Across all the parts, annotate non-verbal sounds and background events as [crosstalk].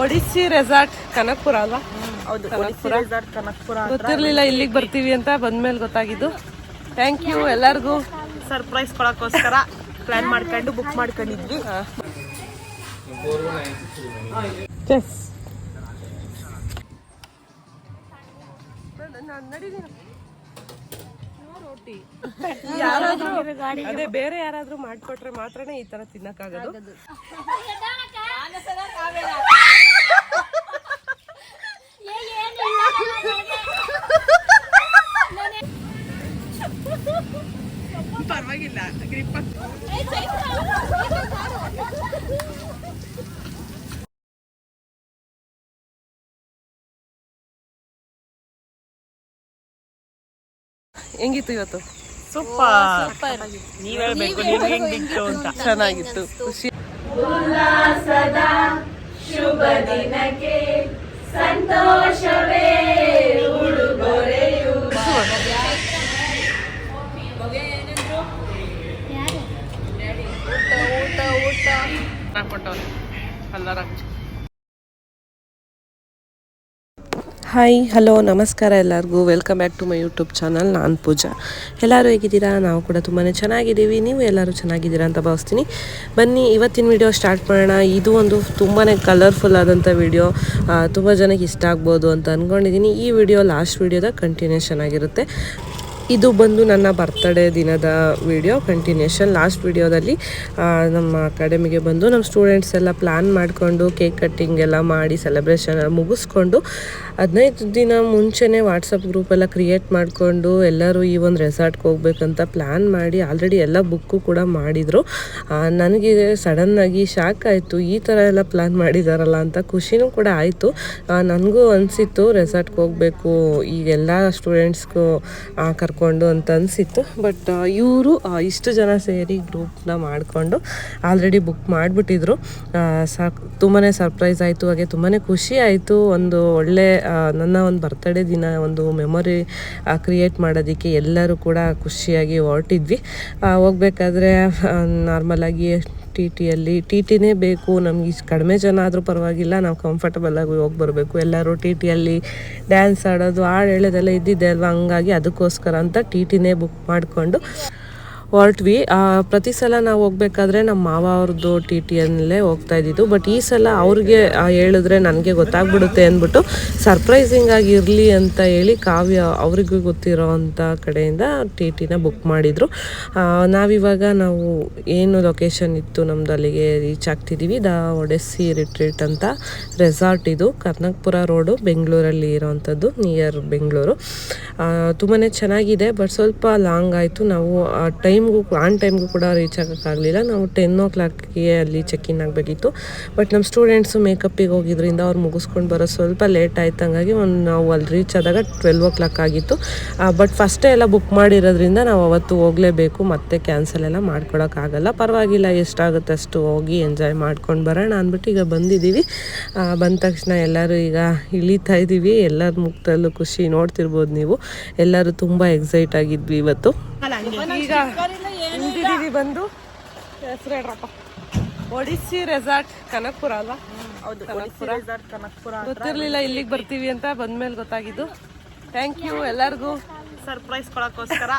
Odissi resort Kanakapura ಅಲ್ವಾ? ಹೌದು. ಕನಕ್ಪುರ ಗೊತ್ತಿರ್ಲಿಲ್ಲ ಇಲ್ಲಿಗೆ ಬರ್ತೀವಿ ಅಂತ ಬಂದ್ಮೇಲೆ ಗೊತ್ತಾಗಿದ್ದು. ಥ್ಯಾಂಕ್ ಯು ಎಲ್ಲರಿಗೂ. ಸರ್ಪ್ರೈಸ್ ಕೊಡಕ್ಕೋಸ್ಕರ ಪ್ಲಾನ್ ಮಾಡ್ಕೊಂಡು ಬುಕ್ ಮಾಡ್ಕೊಂಡಿದ್ವಿ. ಚೆಸ್ ಯಾರಾದ್ರೂ ಅದೇ ಬೇರೆ ಯಾರಾದ್ರೂ ಮಾಡ್ಕೊಟ್ರೆ ಮಾತ್ರನೇ ಈ ತರ ತಿನ್ನಕ್ಕಾಗೋದು. [laughs] ಪರವಾಗಿಲ್ಲ ಹೆಂಗಿತ್ತು ಇವತ್ತು? ಸೂಪರ್. ನೀವ್ ಹೇಳ್ಬೇಕು ನಿಮ್ಗೆ ಹೆಂಗಿತ್ತು ಅಂತ. ಚೆನ್ನಾಗಿತ್ತು. ಖುಷಿ. ಹಾಯ್ ಹಲೋ ನಮಸ್ಕಾರ ಎಲ್ಲರಿಗೂ. Welcome back to my YouTube channel ನಾನು ಪೂಜಾ. ಎಲ್ಲರೂ ಹೇಗಿದ್ದೀರಾ? ನಾವು ಕೂಡ ತುಂಬಾ ಚೆನ್ನಾಗಿದ್ದೀವಿ. ನೀವು ಎಲ್ಲರೂ ಚೆನ್ನಾಗಿದ್ದೀರಾ ಅಂತ ಭಾವಿಸ್ತೀನಿ. ಬನ್ನಿ, ಇವತ್ತಿನ ವಿಡಿಯೋ ಸ್ಟಾರ್ಟ್ ಮಾಡೋಣ. ಇದು ಒಂದು ತುಂಬಾ ಕಲರ್ಫುಲ್ ಆದಂಥ ವಿಡಿಯೋ ತುಂಬ ಜನಕ್ಕೆ ಇಷ್ಟ ಆಗ್ಬೋದು ಅಂತ ಅಂದ್ಕೊಂಡಿದ್ದೀನಿ ಈ ವಿಡಿಯೋ ಲಾಸ್ಟ್ ವಿಡಿಯೋದ ಕಂಟಿನ್ಯೂಷನ್ ಆಗಿರುತ್ತೆ. ಇದು ಬಂದು ನನ್ನ ಬರ್ತ್ಡೇ ದಿನದ ವಿಡಿಯೋ ಕಂಟಿನ್ಯೂಷನ್ ಲಾಸ್ಟ್ ವಿಡಿಯೋದಲ್ಲಿ ನಮ್ಮ ಅಕಾಡೆಮಿಗೆ ಬಂದು ನಮ್ಮ ಸ್ಟೂಡೆಂಟ್ಸ್ ಎಲ್ಲ ಪ್ಲ್ಯಾನ್ ಮಾಡಿಕೊಂಡು ಕೇಕ್ ಕಟ್ಟಿಂಗ್ ಎಲ್ಲ ಮಾಡಿ ಸೆಲೆಬ್ರೇಷನ್ ಮುಗಿಸ್ಕೊಂಡು ಹದಿನೈದು ದಿನ ಮುಂಚೆನೇ ವಾಟ್ಸಪ್ ಗ್ರೂಪ್ ಎಲ್ಲ ಕ್ರಿಯೇಟ್ ಮಾಡಿಕೊಂಡು ಎಲ್ಲರೂ ಈ ಒಂದು ರೆಸಾರ್ಟ್ಗೆ ಹೋಗ್ಬೇಕಂತ ಪ್ಲ್ಯಾನ್ ಮಾಡಿ ಆಲ್ರೆಡಿ ಎಲ್ಲ ಬುಕ್ಕು ಕೂಡ ಮಾಡಿದರು. ನನಗೆ ಸಡನ್ನಾಗಿ ಶಾಕ್ ಆಯಿತು. ಈ ಥರ ಎಲ್ಲ ಪ್ಲ್ಯಾನ್ ಮಾಡಿದಾರಲ್ಲ ಅಂತ ಖುಷಿನೂ ಕೂಡ ಆಯಿತು. ನನಗೂ ಅನಿಸಿತ್ತು ರೆಸಾರ್ಟ್ಗೆ ಹೋಗಬೇಕು. ಈಗೆಲ್ಲ ಸ್ಟೂಡೆಂಟ್ಸ್ಗೂ ಕರ್ಕೊಂಡು ಅಂತ ಅನಿಸಿತ್ತು. ಬಟ್ ಇವರು ಇಷ್ಟು ಜನ ಸೇರಿ ಗ್ರೂಪ್ನ ಮಾಡಿಕೊಂಡು ಆಲ್ರೆಡಿ ಬುಕ್ ಮಾಡಿಬಿಟ್ಟಿದ್ರು. ಸ ತುಂಬಾ ಸರ್ಪ್ರೈಸ್ ಆಯಿತು, ಹಾಗೆ ತುಂಬಾ ಖುಷಿ ಆಯಿತು. ಒಂದು ಒಳ್ಳೆ ನನ್ನ ಒಂದು ಬರ್ತಡೇ ದಿನ, ಒಂದು ಮೆಮೊರಿ ಕ್ರಿಯೇಟ್ ಮಾಡೋದಕ್ಕೆ ಎಲ್ಲರೂ ಕೂಡ ಖುಷಿಯಾಗಿ ಹೊರಟಿದ್ವಿ. ಹೋಗಬೇಕಾದ್ರೆ ನಾರ್ಮಲಾಗಿ ಟಿ ಟಿಯಲ್ಲಿ ಟಿ ಟಿನೇ ಬೇಕು, ನಮ್ಗೆ ಇಷ್ಟು ಕಡಿಮೆ ಜನ ಆದರೂ ಪರವಾಗಿಲ್ಲ, ನಾವು ಕಂಫರ್ಟಬಲ್ ಆಗಿ ಹೋಗಿ ಬರಬೇಕು. ಎಲ್ಲರೂ ಟಿ ಟಿಯಲ್ಲಿ ಡ್ಯಾನ್ಸ್ ಆಡೋದು, ಹಾಡು ಹೇಳೋದೆಲ್ಲ ಇದ್ದಿದ್ದೆ ಅಲ್ವಾ? ಹಂಗಾಗಿ ಅದಕ್ಕೋಸ್ಕರ ಅಂತ ಟಿ ಟಿನೇ ಬುಕ್ ಮಾಡಿಕೊಂಡು ಹೊರಟ್ವಿ. ಪ್ರತಿ ಸಲ ನಾವು ಹೋಗ್ಬೇಕಾದ್ರೆ ನಮ್ಮ ಮಾವ ಅವ್ರದ್ದು ಟಿ ಟಿಯಲ್ಲೇ ಹೋಗ್ತಾ ಇದ್ದಿದ್ದು. ಬಟ್ ಈ ಸಲ ಅವ್ರಿಗೆ ಹೇಳಿದ್ರೆ ನನಗೆ ಗೊತ್ತಾಗ್ಬಿಡುತ್ತೆ ಅಂದ್ಬಿಟ್ಟು ಸರ್ಪ್ರೈಸಿಂಗ್ ಆಗಿ ಇರಲಿ ಅಂತ ಹೇಳಿ ಕಾವ್ಯ ಅವರಿಗೂ ಗೊತ್ತಿರೋ ಅಂಥ ಕಡೆಯಿಂದ ಟಿ ಟಿನ ಬುಕ್ ಮಾಡಿದರು. ನಾವಿವಾಗ ನಾವು ಏನು ಲೊಕೇಶನ್ ಇತ್ತು ನಮ್ದು ಅಲ್ಲಿಗೆ ರೀಚ್ ಆಗ್ತಿದ್ದೀವಿ. ದ ಒಡೆಸ್ಸಿ ರಿಟ್ರೀಟ್ ಅಂತ ರೆಸಾರ್ಟ್ ಇದು. ಕರ್ನಾಟಕಪುರ ರೋಡು ಬೆಂಗಳೂರಲ್ಲಿ ಇರೋವಂಥದ್ದು ನಿಯರ್ ಬೆಂಗಳೂರು ತುಂಬಾ ಚೆನ್ನಾಗಿದೆ ಬಟ್ ಸ್ವಲ್ಪ ಲಾಂಗ್ ಆಯಿತು. ನಾವು, ಆ ಟೈಮ್ಗೂ ಆನ್ ಟೈಮ್ಗೂ ಕೂಡ ರೀಚ್ ಆಗೋಕ್ಕಾಗಲಿಲ್ಲ. ನಾವು ಟೆನ್ ಓ ಕ್ಲಾಕ್ಗೆ ಅಲ್ಲಿ ಚೆಕ್ ಇನ್ ಆಗಬೇಕಿತ್ತು. ಬಟ್ ನಮ್ಮ ಸ್ಟೂಡೆಂಟ್ಸು ಮೇಕಪ್ಪಿಗೆ ಹೋಗಿದ್ರಿಂದ ಅವ್ರು ಮುಗಿಸ್ಕೊಂಡು ಬರೋ ಸ್ವಲ್ಪ ಲೇಟ್ ಆಯ್ತು. ಹಂಗಾಗಿ ಒಂದು ನಾವು ಅಲ್ಲಿ ರೀಚ್ ಆದಾಗ ಟ್ವೆಲ್ವ್ ಓ ಕ್ಲಾಕ್ ಆಗಿತ್ತು ಬಟ್ ಫಸ್ಟೇ ಎಲ್ಲ ಬುಕ್ ಮಾಡಿರೋದ್ರಿಂದ ನಾವು ಅವತ್ತು ಹೋಗಲೇಬೇಕು. ಮತ್ತೆ ಕ್ಯಾನ್ಸಲ್ ಎಲ್ಲ ಮಾಡ್ಕೊಡೋಕ್ಕಾಗಲ್ಲ ಪರವಾಗಿಲ್ಲ, ಎಷ್ಟಾಗುತ್ತೆ ಅಷ್ಟು ಹೋಗಿ ಎಂಜಾಯ್ ಮಾಡ್ಕೊಂಡು ಬರೋಣ ಅಂದ್ಬಿಟ್ಟು ಈಗ ಬಂದಿದ್ದೀವಿ. ಬಂದ ತಕ್ಷಣ ಎಲ್ಲರೂ ಈಗ ಇಳಿತಾ ಇದ್ದೀವಿ. ಎಲ್ಲರ ಮುಖದಲ್ಲೂ ಖುಷಿ ನೋಡ್ತಿರ್ಬೋದು ನೀವು. ಎಲ್ಲರೂ ತುಂಬ ಎಕ್ಸೈಟ್ ಆಗಿದ್ವಿ ಇವತ್ತು. ಈಗ ಇಳಿದಿದ್ದೀವಿ ಬಂದು. ಹೆಸರು ಹೇಳ್ರಪ್ಪ. ಒಡಿಸ್ಸಿ ರೆಸಾರ್ಟ್ ಕನಕ್ಪುರ ಅಲ್ವಾ? ಹೌದು ಕನಕ್ಪುರ. ಕನಕ್ಪುರ ಗೊತ್ತಿರ್ಲಿಲ್ಲ ಇಲ್ಲಿಗೆ ಬರ್ತೀವಿ ಅಂತ ಬಂದ್ಮೇಲೆ ಗೊತ್ತಾಗಿದ್ದು. ಥ್ಯಾಂಕ್ ಯು ಎಲ್ಲರಿಗೂ. ಸರ್ಪ್ರೈಸ್ ಕೊಡೋಕ್ಕೋಸ್ಕರ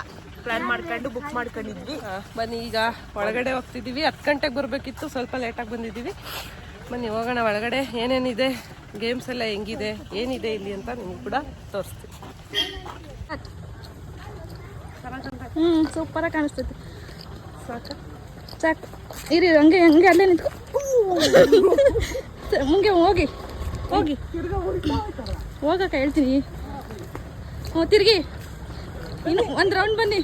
ಪ್ಲಾನ್ ಮಾಡ್ಕೊಂಡು ಬುಕ್ ಮಾಡ್ಕೊಂಡಿದ್ವಿ. ಬನ್ನಿ ಈಗ ಒಳಗಡೆ ಹೋಗ್ತಿದ್ದೀವಿ. ಹತ್ತು ಗಂಟೆಗೆ ಬರಬೇಕಿತ್ತು ಸ್ವಲ್ಪ ಲೇಟಾಗಿ ಬಂದಿದ್ದೀವಿ. ಬನ್ನಿ ಹೋಗೋಣ ಒಳಗಡೆ. ಏನೇನಿದೆ? ಗೇಮ್ಸ್ ಎಲ್ಲ ಹೆಂಗಿದೆ? ಏನಿದೆ ಇಲ್ಲಿ ಅಂತ ನಿಮ್ಗೆ ಕೂಡ ತೋರಿಸ್ತೀವಿ ಹ್ಞೂ ಸೂಪರಾಗಿ ಕಾಣಿಸ್ತೈತಿ. ಸಾಕು. ಸಾಕು. ಇರಿ ಹಂಗೆ ಹಂಗೆ, ಅಲ್ಲೇ ನಿಂತ್ಕೊ. ಮುಂಗೆ ಹೋಗಿ. ಹೋಗಿ. ಹೋಗಕ್ಕ ಹೇಳ್ತೀನಿ. ಹ್ಞೂ ತಿರ್ಗಿ. ಇನ್ನು ಒಂದು ರೌಂಡ್ ಬನ್ನಿ.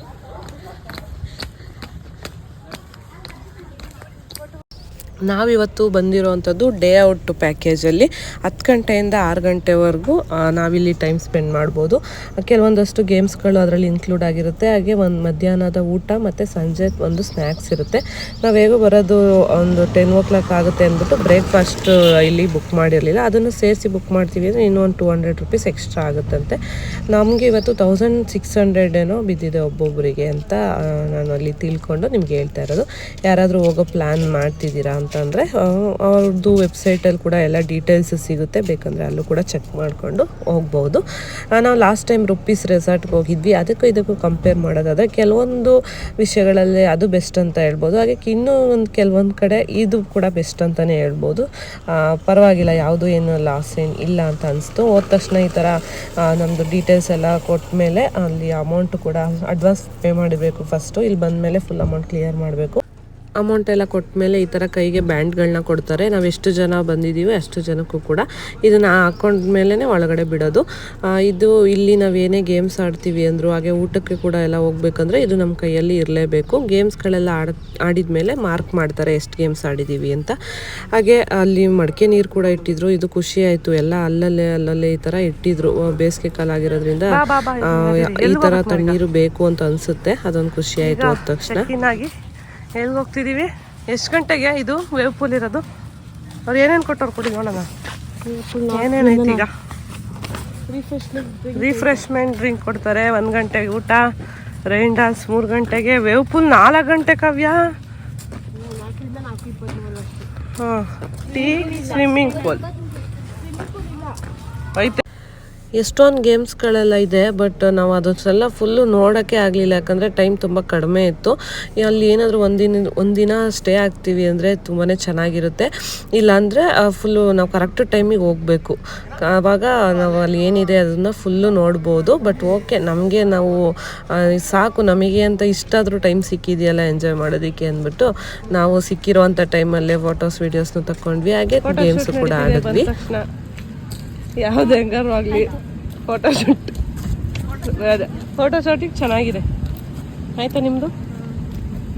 ನಾವಿವತ್ತು ಬಂದಿರೋವಂಥದ್ದು ಡೇ ಔಟ್ ಪ್ಯಾಕೇಜಲ್ಲಿ ಹತ್ತು ಗಂಟೆಯಿಂದ ಆರು ಗಂಟೆವರೆಗೂ ನಾವಿಲ್ಲಿ ಟೈಮ್ ಸ್ಪೆಂಡ್ ಮಾಡ್ಬೋದು. ಕೆಲವೊಂದಷ್ಟು ಗೇಮ್ಸ್ಗಳು ಅದರಲ್ಲಿ ಇನ್ಕ್ಲೂಡ್ ಆಗಿರುತ್ತೆ. ಹಾಗೆ ಒಂದು ಮಧ್ಯಾಹ್ನದ ಊಟ ಮತ್ತು ಸಂಜೆ ಒಂದು ಸ್ನ್ಯಾಕ್ಸ್ ಇರುತ್ತೆ. ನಾವು ಹೇಗೋ ಬರೋದು ಒಂದು ಟೆನ್ ಓ ಕ್ಲಾಕ್ ಆಗುತ್ತೆ ಅಂದ್ಬಿಟ್ಟು ಬ್ರೇಕ್ಫಾಸ್ಟ್ ಇಲ್ಲಿ ಬುಕ್ ಮಾಡಿರಲಿಲ್ಲ. ಅದನ್ನು ಸೇರಿಸಿ ಬುಕ್ ಮಾಡ್ತೀವಿ ಅಂದರೆ ಇನ್ನೂ ಒಂದು ಟೂ ಹಂಡ್ರೆಡ್ ರುಪೀಸ್ ಎಕ್ಸ್ಟ್ರಾ ಆಗುತ್ತಂತೆ. ನಮಗೆ ಇವತ್ತು ತೌಸಂಡ್ ಸಿಕ್ಸ್ ಹಂಡ್ರೆಡ್ ಏನೋ ಬಿದ್ದಿದೆ ಒಬ್ಬೊಬ್ಬರಿಗೆ ಅಂತ ನಾನು ಅಲ್ಲಿ ತಿಳ್ಕೊಂಡು ನಿಮ್ಗೆ ಹೇಳ್ತಾ ಇರೋದು. ಯಾರಾದರೂ ಹೋಗೋ ಪ್ಲ್ಯಾನ್ ಮಾಡ್ತಿದ್ದೀರಾ ಅಂತಂದರೆ ಅವ್ರದ್ದು ವೆಬ್ಸೈಟಲ್ಲಿ ಕೂಡ ಎಲ್ಲ ಡೀಟೇಲ್ಸ್ ಸಿಗುತ್ತೆ. ಬೇಕಂದರೆ ಅಲ್ಲೂ ಕೂಡ ಚೆಕ್ ಮಾಡಿಕೊಂಡು ಹೋಗ್ಬೋದು. ನಾವು ಲಾಸ್ಟ್ ಟೈಮ್ ರುಪ್ಪೀಸ್ ರೆಸಾರ್ಟ್ಗೆ ಹೋಗಿದ್ವಿ. ಅದಕ್ಕೂ ಇದಕ್ಕೂ ಕಂಪೇರ್ ಮಾಡೋದಾದರೆ, ಕೆಲವೊಂದು ವಿಷಯಗಳಲ್ಲಿ ಅದು ಬೆಸ್ಟ್ ಅಂತ ಹೇಳ್ಬೋದು. ಹಾಗೆ ಇನ್ನೂ ಒಂದು ಕೆಲವೊಂದು ಕಡೆ ಇದು ಕೂಡ ಬೆಸ್ಟ್ ಅಂತಲೇ ಹೇಳ್ಬೋದು. ಪರವಾಗಿಲ್ಲ, ಯಾವುದು ಏನು ಲಾಸ್ ಏನು ಇಲ್ಲ ಅಂತ ಅನಿಸ್ತು. ಹೋದ ತಕ್ಷಣ ಈ ಥರ ನಮ್ಮದು ಡೀಟೇಲ್ಸ್ ಎಲ್ಲ ಕೊಟ್ಟ ಮೇಲೆ ಅಲ್ಲಿ ಅಮೌಂಟ್ ಕೂಡ ಅಡ್ವಾನ್ಸ್ ಪೇ ಮಾಡಬೇಕು ಫಸ್ಟು ಇಲ್ಲಿ ಬಂದ ಮೇಲೆ ಫುಲ್ ಅಮೌಂಟ್ ಕ್ಲಿಯರ್ ಮಾಡಬೇಕು. ಅಮೌಂಟ್ ಎಲ್ಲ ಕೊಟ್ಟ ಮೇಲೆ ಈ ಥರ ಕೈಗೆ ಬ್ಯಾಂಡ್ಗಳನ್ನ ಕೊಡ್ತಾರೆ. ನಾವು ಎಷ್ಟು ಜನ ಬಂದಿದ್ದೀವಿ ಅಷ್ಟು ಜನಕ್ಕೂ ಕೂಡ ಇದನ್ನು ಹಾಕೊಂಡ್ಮೇಲೆ ಒಳಗಡೆ ಬಿಡೋದು. ಇದು ಇಲ್ಲಿ ನಾವು ಏನೇ ಗೇಮ್ಸ್ ಆಡ್ತೀವಿ ಅಂದರು ಹಾಗೆ ಊಟಕ್ಕೆ ಕೂಡ ಎಲ್ಲ ಹೋಗ್ಬೇಕಂದ್ರೆ ಇದು ನಮ್ಮ ಕೈಯಲ್ಲಿ ಇರಲೇಬೇಕು. ಗೇಮ್ಸ್ಗಳೆಲ್ಲ ಆಡ ಆಡಿದ್ಮೇಲೆ ಮಾರ್ಕ್ ಮಾಡ್ತಾರೆ ಎಷ್ಟು ಗೇಮ್ಸ್ ಆಡಿದ್ದೀವಿ ಅಂತ. ಹಾಗೆ ಅಲ್ಲಿ ಮಡಿಕೆ ನೀರು ಕೂಡ ಇಟ್ಟಿದ್ರು. ಇದು ಖುಷಿ ಆಯಿತು. ಎಲ್ಲ ಅಲ್ಲಲ್ಲೇ ಅಲ್ಲಲ್ಲೇ ಈ ಥರ ಇಟ್ಟಿದ್ರು. ಬೇಸಿಗೆ ಕಾಲ ಆಗಿರೋದ್ರಿಂದ ಈ ಥರ ತಣ್ಣೀರು ಬೇಕು ಅಂತ ಅನಿಸುತ್ತೆ. ಅದೊಂದು ಖುಷಿ ಆಯಿತು ಹೋದ ತಕ್ಷಣ. ಆಗಿ ಎಲ್ಲಿ ಹೋಗ್ತಿದ್ದೀವಿ? ಎಷ್ಟು ಗಂಟೆಗೆ ಇದು? ವೇವ್ ಪೂಲ್ ಇರೋದು? ಅವ್ರು ಏನೇನು ಕೊಟ್ಟವ್ರು ಕೊಡಿ ನೋಡೋಣ. ಏನೇನೈತಿ ಈಗ? ರಿಫ್ರೆಶ್ಮೆಂಟ್ ಡ್ರಿಂಕ್ ಕೊಡ್ತಾರೆ. ಒಂದು ಗಂಟೆಗೆ ಊಟ ರೈನ್ ಡಾನ್ಸ್ ಮೂರು ಗಂಟೆಗೆ. ವೇವ್ ಪೂಲ್ ನಾಲ್ಕು ಗಂಟೆ ಕಾವ್ಯ? ಹಾಂ. ಟೀ ಸ್ವಿಮ್ಮಿಂಗ್ ಪೂಲ್ ಐತೆ. ಎಷ್ಟೊಂದು ಗೇಮ್ಸ್ಗಳೆಲ್ಲ ಇದೆ ಬಟ್ ನಾವು ಅದನ್ನೆಲ್ಲ ಫುಲ್ಲು ನೋಡೋಕ್ಕೆ ಆಗಲಿಲ್ಲ. ಯಾಕಂದರೆ ಟೈಮ್ ತುಂಬ ಕಡಿಮೆ ಇತ್ತು. ಅಲ್ಲಿ ಏನಾದರೂ ಒಂದಿನ ಒಂದಿನ ಸ್ಟೇ ಆಗ್ತೀವಿ ಅಂದರೆ ತುಂಬಾ ಚೆನ್ನಾಗಿರುತ್ತೆ. ಇಲ್ಲಾಂದರೆ ಫುಲ್ಲು ನಾವು ಕರೆಕ್ಟ್ ಟೈಮಿಗೆ ಹೋಗಬೇಕು. ಆವಾಗ ನಾವು ಅಲ್ಲಿ ಏನಿದೆ ಅದನ್ನು ಫುಲ್ಲು ನೋಡ್ಬೋದು. ಬಟ್ ಓಕೆ ನಮಗೆ ನಾವು ಸಾಕು. ನಮಗೆ ಅಂತ ಇಷ್ಟಾದರೂ ಟೈಮ್ ಸಿಕ್ಕಿದೆಯಲ್ಲ ಎಂಜಾಯ್ ಮಾಡೋದಕ್ಕೆ ಅಂದ್ಬಿಟ್ಟು ನಾವು ಸಿಕ್ಕಿರೋವಂಥ ಟೈಮಲ್ಲೇ ಫೋಟೋಸ್ ವೀಡಿಯೋಸ್ನು ತಗೊಂಡ್ವಿ ಹಾಗೆ ಗೇಮ್ಸ್ ಕೂಡ ಆಡಿದ್ವಿ. ಯಾವ್ದು ಹೆಂಗಾರು ಆಗಲಿ. ಫೋಟೋಶೂಟ್ ಅದೇ ಫೋಟೋ ಶೂಟಿಗೆ ಚೆನ್ನಾಗಿದೆ. ಆಯ್ತಾ ನಿಮ್ಮದು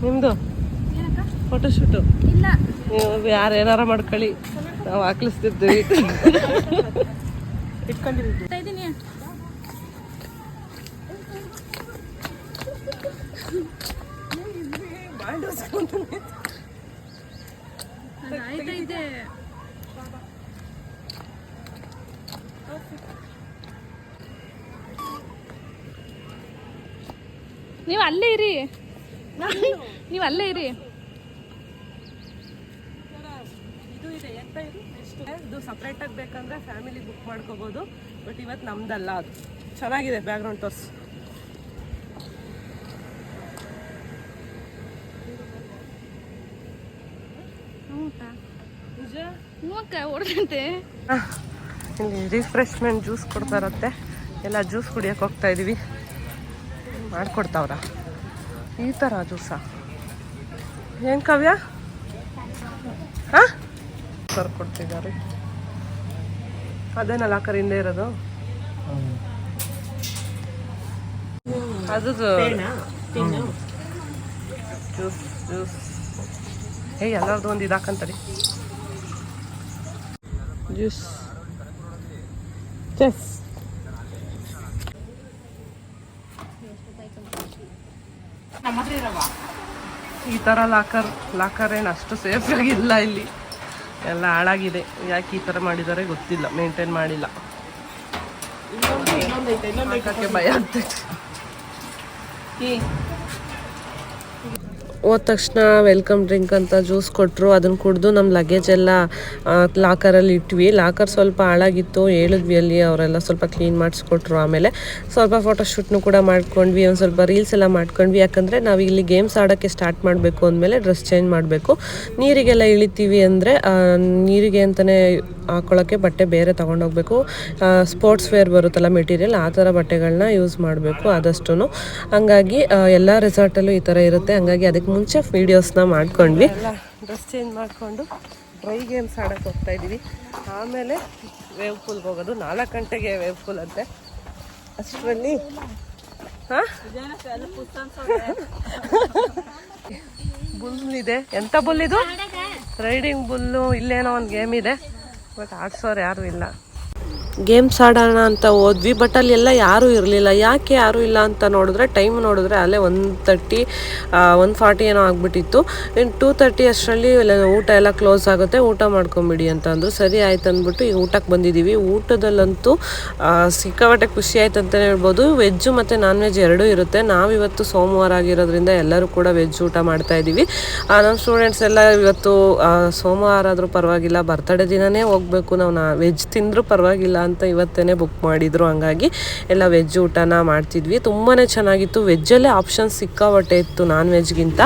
ನಿಮ್ಮದು ಫೋಟೋಶೂಟು ನೀವು ಯಾರು ಏನಾರ ಮಾಡ್ಕೊಳ್ಳಿ. ನಾವು ಹಾಕ್ಲಿಸ್ತಿರ್ತೀವಿ ಇಟ್ಕೊಂಡಿದ್ದೀವಿ ನೀವು ಅಲ್ಲೇ ಇರಿ. ನೀವು ಅಲ್ಲೇ ಇರಿ. ಇದು ಇದೆ. ಎಂತ ಇದು? ನೆಕ್ಸ್ಟ್ ಇದು ಸಪ್ರೇಟಾಗಿ ಬೇಕಂದ್ರೆ ಫ್ಯಾಮಿಲಿ ಬುಕ್ ಮಾಡ್ಕೋಬೋದು. ಬಟ್ ಇವತ್ತು ನಮ್ದಲ್ಲ ಅದು. ಚೆನ್ನಾಗಿದೆ ಬ್ಯಾಕ್ಗ್ರೌಂಡ್ ತೋರ್ಸ್. ಇಲ್ಲಿ ರಿಫ್ರೆಶ್ಮೆಂಟ್ ಜ್ಯೂಸ್ ಕೊಡ್ತಾರತ್ತೆ ಎಲ್ಲ ಜ್ಯೂಸ್ ಕುಡಿಯೋಕೆ ಹೋಗ್ತಾ ಇದೀವಿ. ಮಾಡ್ಕೊಡ್ತಾವ್ರ. ಈ ಥರ ಜ್ಯೂಸ. ಏನು ಕಾವ್ಯ? ಹಾಂ? ಕೊಡ್ತಿದ್ದಾರೆ ಅದೇನಲ್ಲ ಕರಿಂದ ಇರೋದು? ಅದು ಜ್ಯೂಸ್ ಜ್ಯೂಸ್. ಏ, ಎಲ್ಲರದು ಒಂದು ಇದಾಕಂತಡಿ ಜ್ಯೂಸ್. ಚೆಸ್. ಈ ಥರ ಲಾಕರ್ ಲಾಕರ್ ಏನು ಅಷ್ಟು ಸೇಫ್ ಆಗಿಲ್ಲ ಇಲ್ಲಿ. ಎಲ್ಲ ಹಾಳಾಗಿದೆ. ಯಾಕೆ ಈ ಥರ ಮಾಡಿದ್ದಾರೆ ಗೊತ್ತಿಲ್ಲ. ಮೇಂಟೈನ್ ಮಾಡಿಲ್ಲ. ಭಯ ಆಗ್ತೈತೆ. ಹೋದ ತಕ್ಷಣ ವೆಲ್ಕಮ್ ಡ್ರಿಂಕ್ ಅಂತ ಜ್ಯೂಸ್ ಕೊಟ್ಟರು ಅದನ್ನು ಕುಡಿದು ನಮ್ಮ ಲಗೇಜ್ ಎಲ್ಲ ಲಾಕರಲ್ಲಿ ಇಟ್ವಿ. ಲಾಕರ್ ಸ್ವಲ್ಪ ಹಾಳಾಗಿತ್ತು. ಹೇಳಿದ್ವಿ ಅಲ್ಲಿ ಅವರೆಲ್ಲ ಸ್ವಲ್ಪ ಕ್ಲೀನ್ ಮಾಡಿಸ್ಕೊಟ್ರು ಆಮೇಲೆ. ಸ್ವಲ್ಪ ಫೋಟೋಶೂಟ್ನು ಕೂಡ ಮಾಡ್ಕೊಂಡ್ವಿ. ಒಂದು ಸ್ವಲ್ಪ ರೀಲ್ಸ್ ಎಲ್ಲ ಮಾಡ್ಕೊಂಡ್ವಿ. ಯಾಕಂದರೆ ನಾವು ಇಲ್ಲಿ ಗೇಮ್ಸ್ ಆಡೋಕ್ಕೆ ಸ್ಟಾರ್ಟ್ ಮಾಡಬೇಕು ಅಂದಮೇಲೆ ಡ್ರೆಸ್ ಚೇಂಜ್ ಮಾಡಬೇಕು. ನೀರಿಗೆಲ್ಲ ಇಳಿತೀವಿ ಅಂದರೆ ನೀರಿಗೆ ಅಂತಲೇ ಹಾಕೊಳ್ಳೋಕ್ಕೆ ಬಟ್ಟೆ ಬೇರೆ ತೊಗೊಂಡೋಗ್ಬೇಕು ಸ್ಪೋರ್ಟ್ಸ್ ವೇರ್ ಬರುತ್ತಲ್ಲ ಮೆಟೀರಿಯಲ್ ಆ ಥರ ಬಟ್ಟೆಗಳನ್ನ ಯೂಸ್ ಮಾಡಬೇಕು ಆದಷ್ಟು ಹಂಗಾಗಿ ಎಲ್ಲ ರೆಸಾರ್ಟಲ್ಲೂ ಈ ಥರ ಇರುತ್ತೆ. ಹಂಗಾಗಿ ಅದಕ್ಕೆ ಮುಂಚೆ ವೀಡಿಯೋಸ್ನ ಮಾಡ್ಕೊಂಡ್ವಿ. ಎಲ್ಲ ಡ್ರೆಸ್ ಚೇಂಜ್ ಮಾಡಿಕೊಂಡು ಡ್ರೈ ಗೇಮ್ಸ್ ಆಡಕ್ಕೆ ಹೋಗ್ತಾ ಇದ್ದೀವಿ. ಆಮೇಲೆ ವೇವ್ ಫುಲ್ಗೆ ಹೋಗೋದು. ನಾಲ್ಕು ಗಂಟೆಗೆ ವೇವ್ ಫುಲ್ ಅಂತೆ. ಅಷ್ಟರಲ್ಲಿ, ಹಾಂ? ಬುಲ್ [laughs] ಇದೆ. ಎಂಥ ಬುಲ್ ಇದು? ರೈಡಿಂಗ್ ಬುಲ್ಲು ಇಲ್ಲೇನೋ ಒಂದು ಗೇಮ್ ಇದೆ. ಬಟ್ ಆಡ್ಸೋರು ಯಾರೂ ಇಲ್ಲ. ಗೇಮ್ಸ್ ಆಡೋಣ ಅಂತ ಹೋದ್ವಿ ಬಟ್ ಅಲ್ಲಿ ಎಲ್ಲ ಯಾರೂ ಇರಲಿಲ್ಲ. ಯಾಕೆ ಯಾರೂ ಇಲ್ಲ ಅಂತ ನೋಡಿದ್ರೆ ಟೈಮ್ ನೋಡಿದ್ರೆ ಅಲ್ಲೇ ಒನ್ ತರ್ಟಿ ಒನ್ ಫಾರ್ಟಿ ಏನೋ ಆಗಿಬಿಟ್ಟಿತ್ತು. ಇನ್ನು ಟೂ ತರ್ಟಿ ಅಷ್ಟರಲ್ಲಿ ಊಟ ಎಲ್ಲ ಕ್ಲೋಸ್ ಆಗುತ್ತೆ ಊಟ ಮಾಡ್ಕೊಂಬಿಡಿ ಅಂತ ಅಂದರು. ಸರಿ ಆಯ್ತು ಅಂದ್ಬಿಟ್ಟು ಈಗ ಊಟಕ್ಕೆ ಬಂದಿದ್ದೀವಿ ಊಟದಲ್ಲಂತೂ ಸಿಕ್ಕಾಪಟ್ಟೆ ಖುಷಿ ಆಯ್ತು ಅಂತಲೇ ಹೇಳ್ಬೋದು. ವೆಜ್ಜು ಮತ್ತು ನಾನ್ ವೆಜ್ ಎರಡೂ ಇರುತ್ತೆ. ನಾವಿವತ್ತು ಸೋಮವಾರ ಆಗಿರೋದ್ರಿಂದ ಎಲ್ಲರೂ ಕೂಡ ವೆಜ್ ಊಟ ಮಾಡ್ತಾ ಆ, ನಮ್ಮ ಸ್ಟೂಡೆಂಟ್ಸ್ ಎಲ್ಲ ಇವತ್ತು ಸೋಮವಾರ ಆದರೂ ಪರವಾಗಿಲ್ಲ. ಬರ್ತಡೇ ದಿನವೇ ಹೋಗಬೇಕು. ನಾವು ನಾ ವೆಜ್ ತಿಂದರೂ ಪರವಾಗಿಲ್ಲ. ಅಂತ ಇವತ್ತೇ ಬುಕ್ ಮಾಡಿದ್ರು. ಹಂಗಾಗಿ ಎಲ್ಲ ವೆಜ್ ಊಟನ ಮಾಡ್ತಿದ್ವಿ. ತುಂಬಾ ಚೆನ್ನಾಗಿತ್ತು. ವೆಜ್ಜಲ್ಲೇ ಆಪ್ಷನ್ಸ್ ಸಿಕ್ಕಾಪಟ್ಟೆ ಇತ್ತು ನಾನ್ ವೆಜ್ಗಿಂತ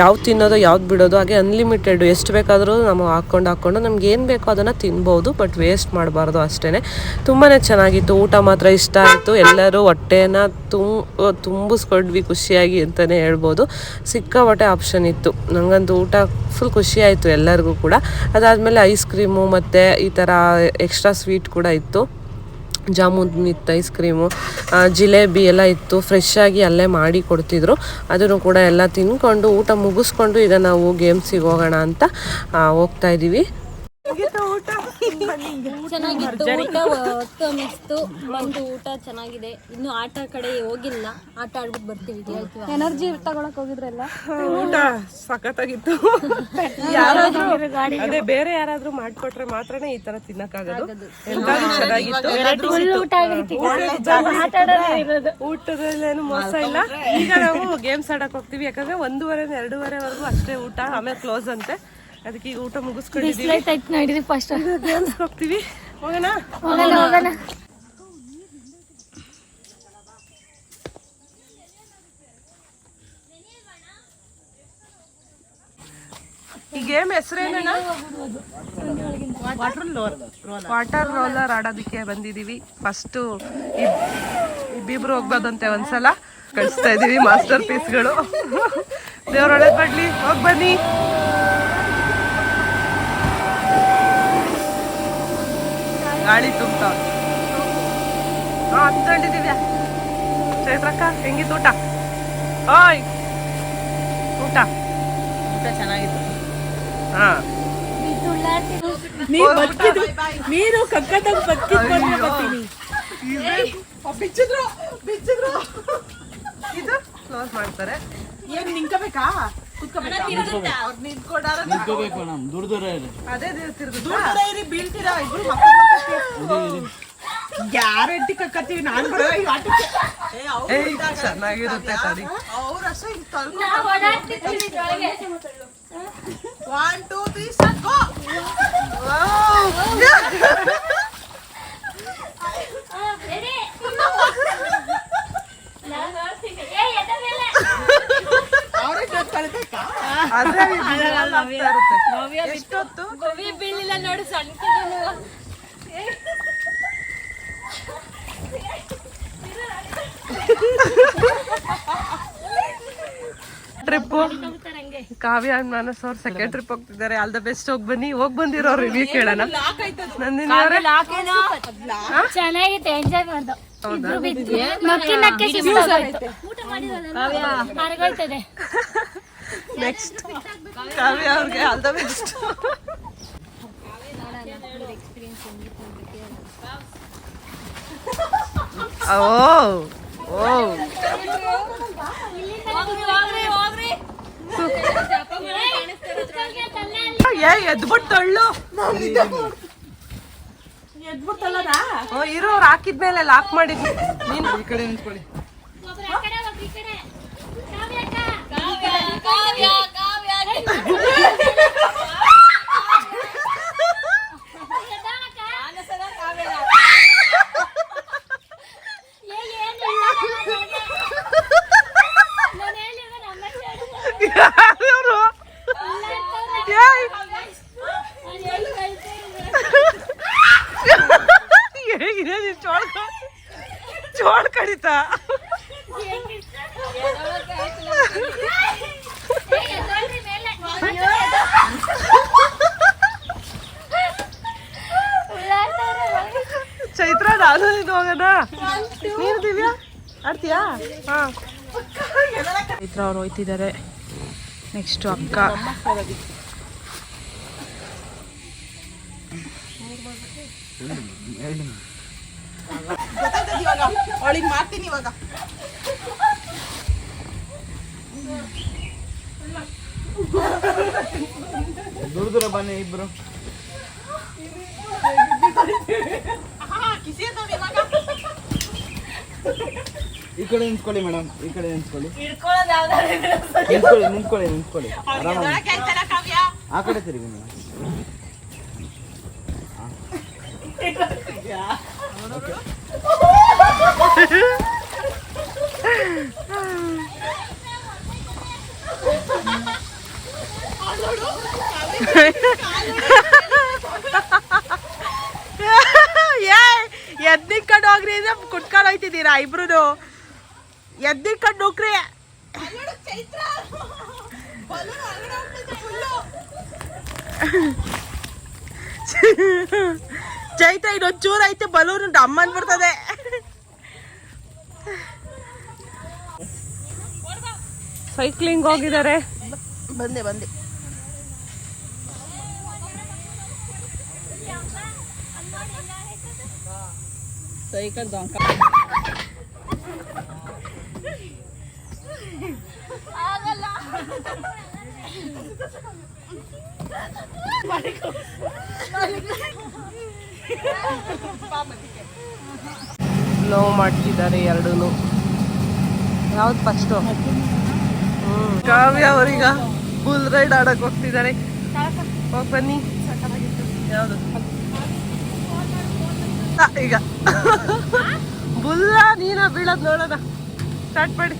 ಯಾವ್ದು ತಿನ್ನೋದು, ಯಾವ್ದು ಬಿಡೋದು, ಹಾಗೆ ಅನ್ಲಿಮಿಟೆಡ್ ಎಷ್ಟು ಬೇಕಾದರೂ ನಾವು ಹಾಕ್ಕೊಂಡು ಹಾಕ್ಕೊಂಡು ನಮ್ಗೆ ಏನು ಬೇಕೋ ಅದನ್ನು ತಿನ್ಬೋದು ಬಟ್ ವೇಸ್ಟ್ ಮಾಡಬಾರ್ದು ಅಷ್ಟೇ ತುಂಬಾ ಚೆನ್ನಾಗಿತ್ತು. ಊಟ ಮಾತ್ರ ಇಷ್ಟ ಆಯಿತು. ಎಲ್ಲರೂ ಹೊಟ್ಟೆನ ತುಂಬ ತುಂಬಿಸ್ಕೊಂಡ್ವಿ ಖುಷಿಯಾಗಿ ಅಂತಲೇ ಹೇಳ್ಬೋದು. ಸಿಕ್ಕಾಪಟ್ಟೆ ಆಪ್ಷನ್ ಇತ್ತು. ನನಗಂತೂ ಊಟ ಫುಲ್ ಖುಷಿ ಆಯಿತು ಎಲ್ಲರಿಗೂ ಕೂಡ. ಅದಾದಮೇಲೆ ಐಸ್ ಕ್ರೀಮು ಮತ್ತು ಈ ಥರ ಎಕ್ಸ್ಟ್ರಾ ಸ್ವೀಟ್ ಕೂಡ ಇತ್ತು. ಜಾಮೂನ್ ಇತ್ತು ಐಸ್ ಕ್ರೀಮು ಜಿಲೇಬಿ ಎಲ್ಲ ಇತ್ತು. ಫ್ರೆಶ್ ಆಗಿ ಅಲ್ಲೇ ಮಾಡಿ ಕೊಡ್ತಿದ್ರು. ಅದನ್ನು ಕೂಡ ಎಲ್ಲ ತಿನ್ಕೊಂಡು, ಊಟ ಮುಗಿಸ್ಕೊಂಡು ಈಗ ನಾವು ಗೇಮ್ಸಿಗೆ ಹೋಗೋಣ ಅಂತ ಹೋಗ್ತಾ ಇದ್ದೀವಿ ಚೆನ್ನಾಗಿತ್ತು. ಊಟ ಊಟ ಚೆನ್ನಾಗಿದೆ. ಇನ್ನು ಆಟ ಕಡೆ ಹೋಗಿಲ್ಲ. ಆಟ ಆಡ್ಬಿಟ್ಟು ಬರ್ತೀವಿ. ಎನರ್ಜಿ ತಗೊಳಕ್ ಹೋಗಿದ್ರಲ್ಲ? ಊಟ ಸಖತ್ತಾಗಿತ್ತು. ಯಾರಾದ್ರೂ ಅದೇ ಬೇರೆ ಯಾರಾದ್ರೂ ಮಾಡ್ಕೊಟ್ರೆ ಮಾತ್ರನೇ ಈ ತರ ತಿನ್ನಕ್ಕಾಗೋದು. ಎಲ್ಲಾದ್ರೂ ಚೆನ್ನಾಗಿತ್ತು. ಊಟ ಆಗೈತಿ ಊಟದಲ್ಲೇನು ಮೋಸ ಇಲ್ಲ. ಈಗ ನಾವು ಗೇಮ್ಸ್ ಆಡಕ್ ಹೋಗ್ತೀವಿ. ಯಾಕಂದ್ರೆ ಒಂದೂವರೆ ಎರಡೂವರೆವರೆಗೂ ಅಷ್ಟೇ ಊಟ ಆಮೇಲೆ ಕ್ಲೋಸ್ ಅಂತೆ. ಅದಕ್ಕೆ ಈಗ ಊಟ ನಡೀರಿ ಫಸ್ಟ್ ಗೇಮ್ಸ್ ಹೋಗ್ತೀವಿ. ಹೋಗೋಣ? ಹೋಗೋಣ ಹೋಗೋಣ. ಈ ಗೇಮ್ ಹೆಸರೇನ ವಾಟರ್ ರೋಲರ್ ಆಡೋದಕ್ಕೆ ಬಂದಿದೀವಿ. ಫಸ್ಟ್ ಇಬ್ಬಿಬ್ರು ಹೋಗ್ಬೋದಂತೆ ಒಂದ್ಸಲ. ಕಳಿಸ್ತಾ ಇದೀವಿ ಮಾಸ್ಟರ್ ಪೀಸ್ಗಳು. ದೇವ್ರ ಒಳ್ಳೇದ್ ಬಡ್ಲಿ ಹೋಗ್ ಬನ್ನಿ. ಗಾಳಿ ತುಂಬ ಹಾ ಹತ್ಕೊಂಡಿದೀವ್ಯಾ ಚೈತ್ರಕ್ಕ ಹೆಂಗಿತ್ತು ಊಟ? ಓಯ್! ಊಟ? ಊಟ ಚೆನ್ನಾಗಿತ್ತು. ಹಾ. ನೀನು ಕಕ್ಕದಾಗ ಬದುಕಿದ್ಕೊಂಡ್ರೆ ಬರ್ತೀನಿ. ಬಿಚ್ಚಿದ್ರು ಬಿಚ್ಚಿದ್ರು. ಇದು ಕ್ಲೋಸ್ ಮಾಡ್ತಾರೆ. ಏನ್ ನಿಂಕಬೇಕಾ ನಿಂತ್ಕೋಬೇಕು. ಮೇಡಮ್ ದೂರ ದೂರ ಇರಿ. ಅದೇ ದೇವ್ ದೂರ ದೂರ ಇರಿ ಬೀಳ್ತೀರಾ? ಇಬ್ರು ಮಕ್ಕಳು ಗ್ಯಾರಂಟಿ ಕಕ್ಕತ್ತೀವಿ ನಾನು ಚೆನ್ನಾಗಿರುತ್ತೆ ತಡಿ. ಅವ್ರು ಅಷ್ಟೇ ಹಿಂಗ್ ತಳ್ಕೊಂಡು ಒನ್ ಟೂ ತ್ರೀ ಗೋ ಬೀಳಿಲ್ಲ ನೋಡು ಸಣ್ಣ ಟ್ರಿಪ್ ಕಾವ್ಯ ಮಾನಸ್ ಅವ್ರ ಸೆಕೆಂಡ್ ಟ್ರಿಪ್ ಹೋಗ್ತಿದ್ದಾರೆ. ಆಲ್ ದ ಬೆಸ್ಟ್ ಹೋಗಿ ಬನ್ನಿ. ಹೋಗ್ ಬಂದಿರೋ ರಿವ್ಯೂ ಕೇಳೋಣ. ನಂದಿನಿ ಅವರೇ? ಚೆನ್ನಾಗಿತ್ತು ಎಂಜಾಯ್ ಮಾಡ್ದು. ಹೌದಾ. ಹರಗೋಯ್ತದೆ ನೆಕ್ಸ್ಟ್ ಕಾವ್ಯ ಅವ್ರಿಗೆ ಆಲ್ ದ ಬೆಸ್ಟ್ ಓ ಓ. ಏ ಎದ್ಬಿಟ್ಟು ತಳ್ಳು ಇರೋರು ಹಾಕಿದ್ಮೇಲೆ ಲಾಕ್ ಮಾಡಿದ್ವಿ ನೀನು ಈ ಕಡೆ ನಿಂತ್ಕೊಳ್ಳಿ ಯಾರು ಏಯ್ ಹೇಗಿದೆ ನೀನು ಚೋಳ ಚೋಳ ಕಡಿತಾ ಚೈತ್ರ ನಾನು ನೀನು ಹೋಗೋಣ ನೀನು ದಿವ್ಯಾ ಚೈತ್ರ ಅವ್ರು ಹೋಯ್ತಿದ್ದಾರೆ. ನೆಕ್ಸ್ಟ್ ಅಕ್ಕ. ಅವಳಿಗೆ ಮಾಡ್ತೀನಿ ಇವಾಗ ದೂರ ದೂರ ಬನ್ನಿ ಇಬ್ರು ಕಿಸಿ ಇವಾಗ ಈ ಕಡೆ ನಿಂತ್ಕೊಳ್ಳಿ ಮೇಡಮ್ ಈ ಕಡೆ ನಿಂತ್ಕೊಳ್ಳಿ. ನಿಂತ್ಕೊಳ್ಳಿ ನಿಂತ್ಕೊಳ್ಳಿ ನಿಂತ್ಕೊಳ್ಳಿ. ಆರಾಮಾಗಿ ಆ ಕಡೆ ತಿರುಗಿ ಮೇಡಮ್ ಏ ಎದ್ ನಿಂತ್ಕೊಂಡು ಹೋಗ್ರಿ ಅಂದ್ರೆ ಕುಟ್ಕೊಂಡು ಹೋಯ್ತಿದ್ದೀರಾ ಇಬ್ರು ಎದ್ ನಿಂತ್ಕೊಂಡು ಚೈತ ಚೈತ್ರ ಇನ್ನೊಂದ್ ಚೂರ್ ಐತೆ ಬಲೂನ್ ಅಮ್ಮನ್ ಬರ್ತದೆ. ಸೈಕ್ಲಿಂಗ್ ಹೋಗಿದ್ದಾರೆ. ಬಂದೆ ಬಂದೆ. ಸೈಕಲ್ ದೊಂಕ ನೋವು ಮಾಡ್ತಿದ್ದಾರೆ ಎರಡೂ ಯಾವ್ದು ಫಸ್ಟು ಕಾವ್ಯ ಅವರೀಗ ಬುಲ್ ರೈಡ್ ಆಡಕ್ ಹೋಗ್ತಿದ್ದಾರೆ. ಹೋಗಿ ಬನ್ನಿ ಯಾವುದು ಈಗ. [laughs] ಬುಲ್ಲ ನೀನ ಬೀಳದ್ ನೋಡೋಣ. ಸ್ಟಾರ್ಟ್ ಮಾಡಿ.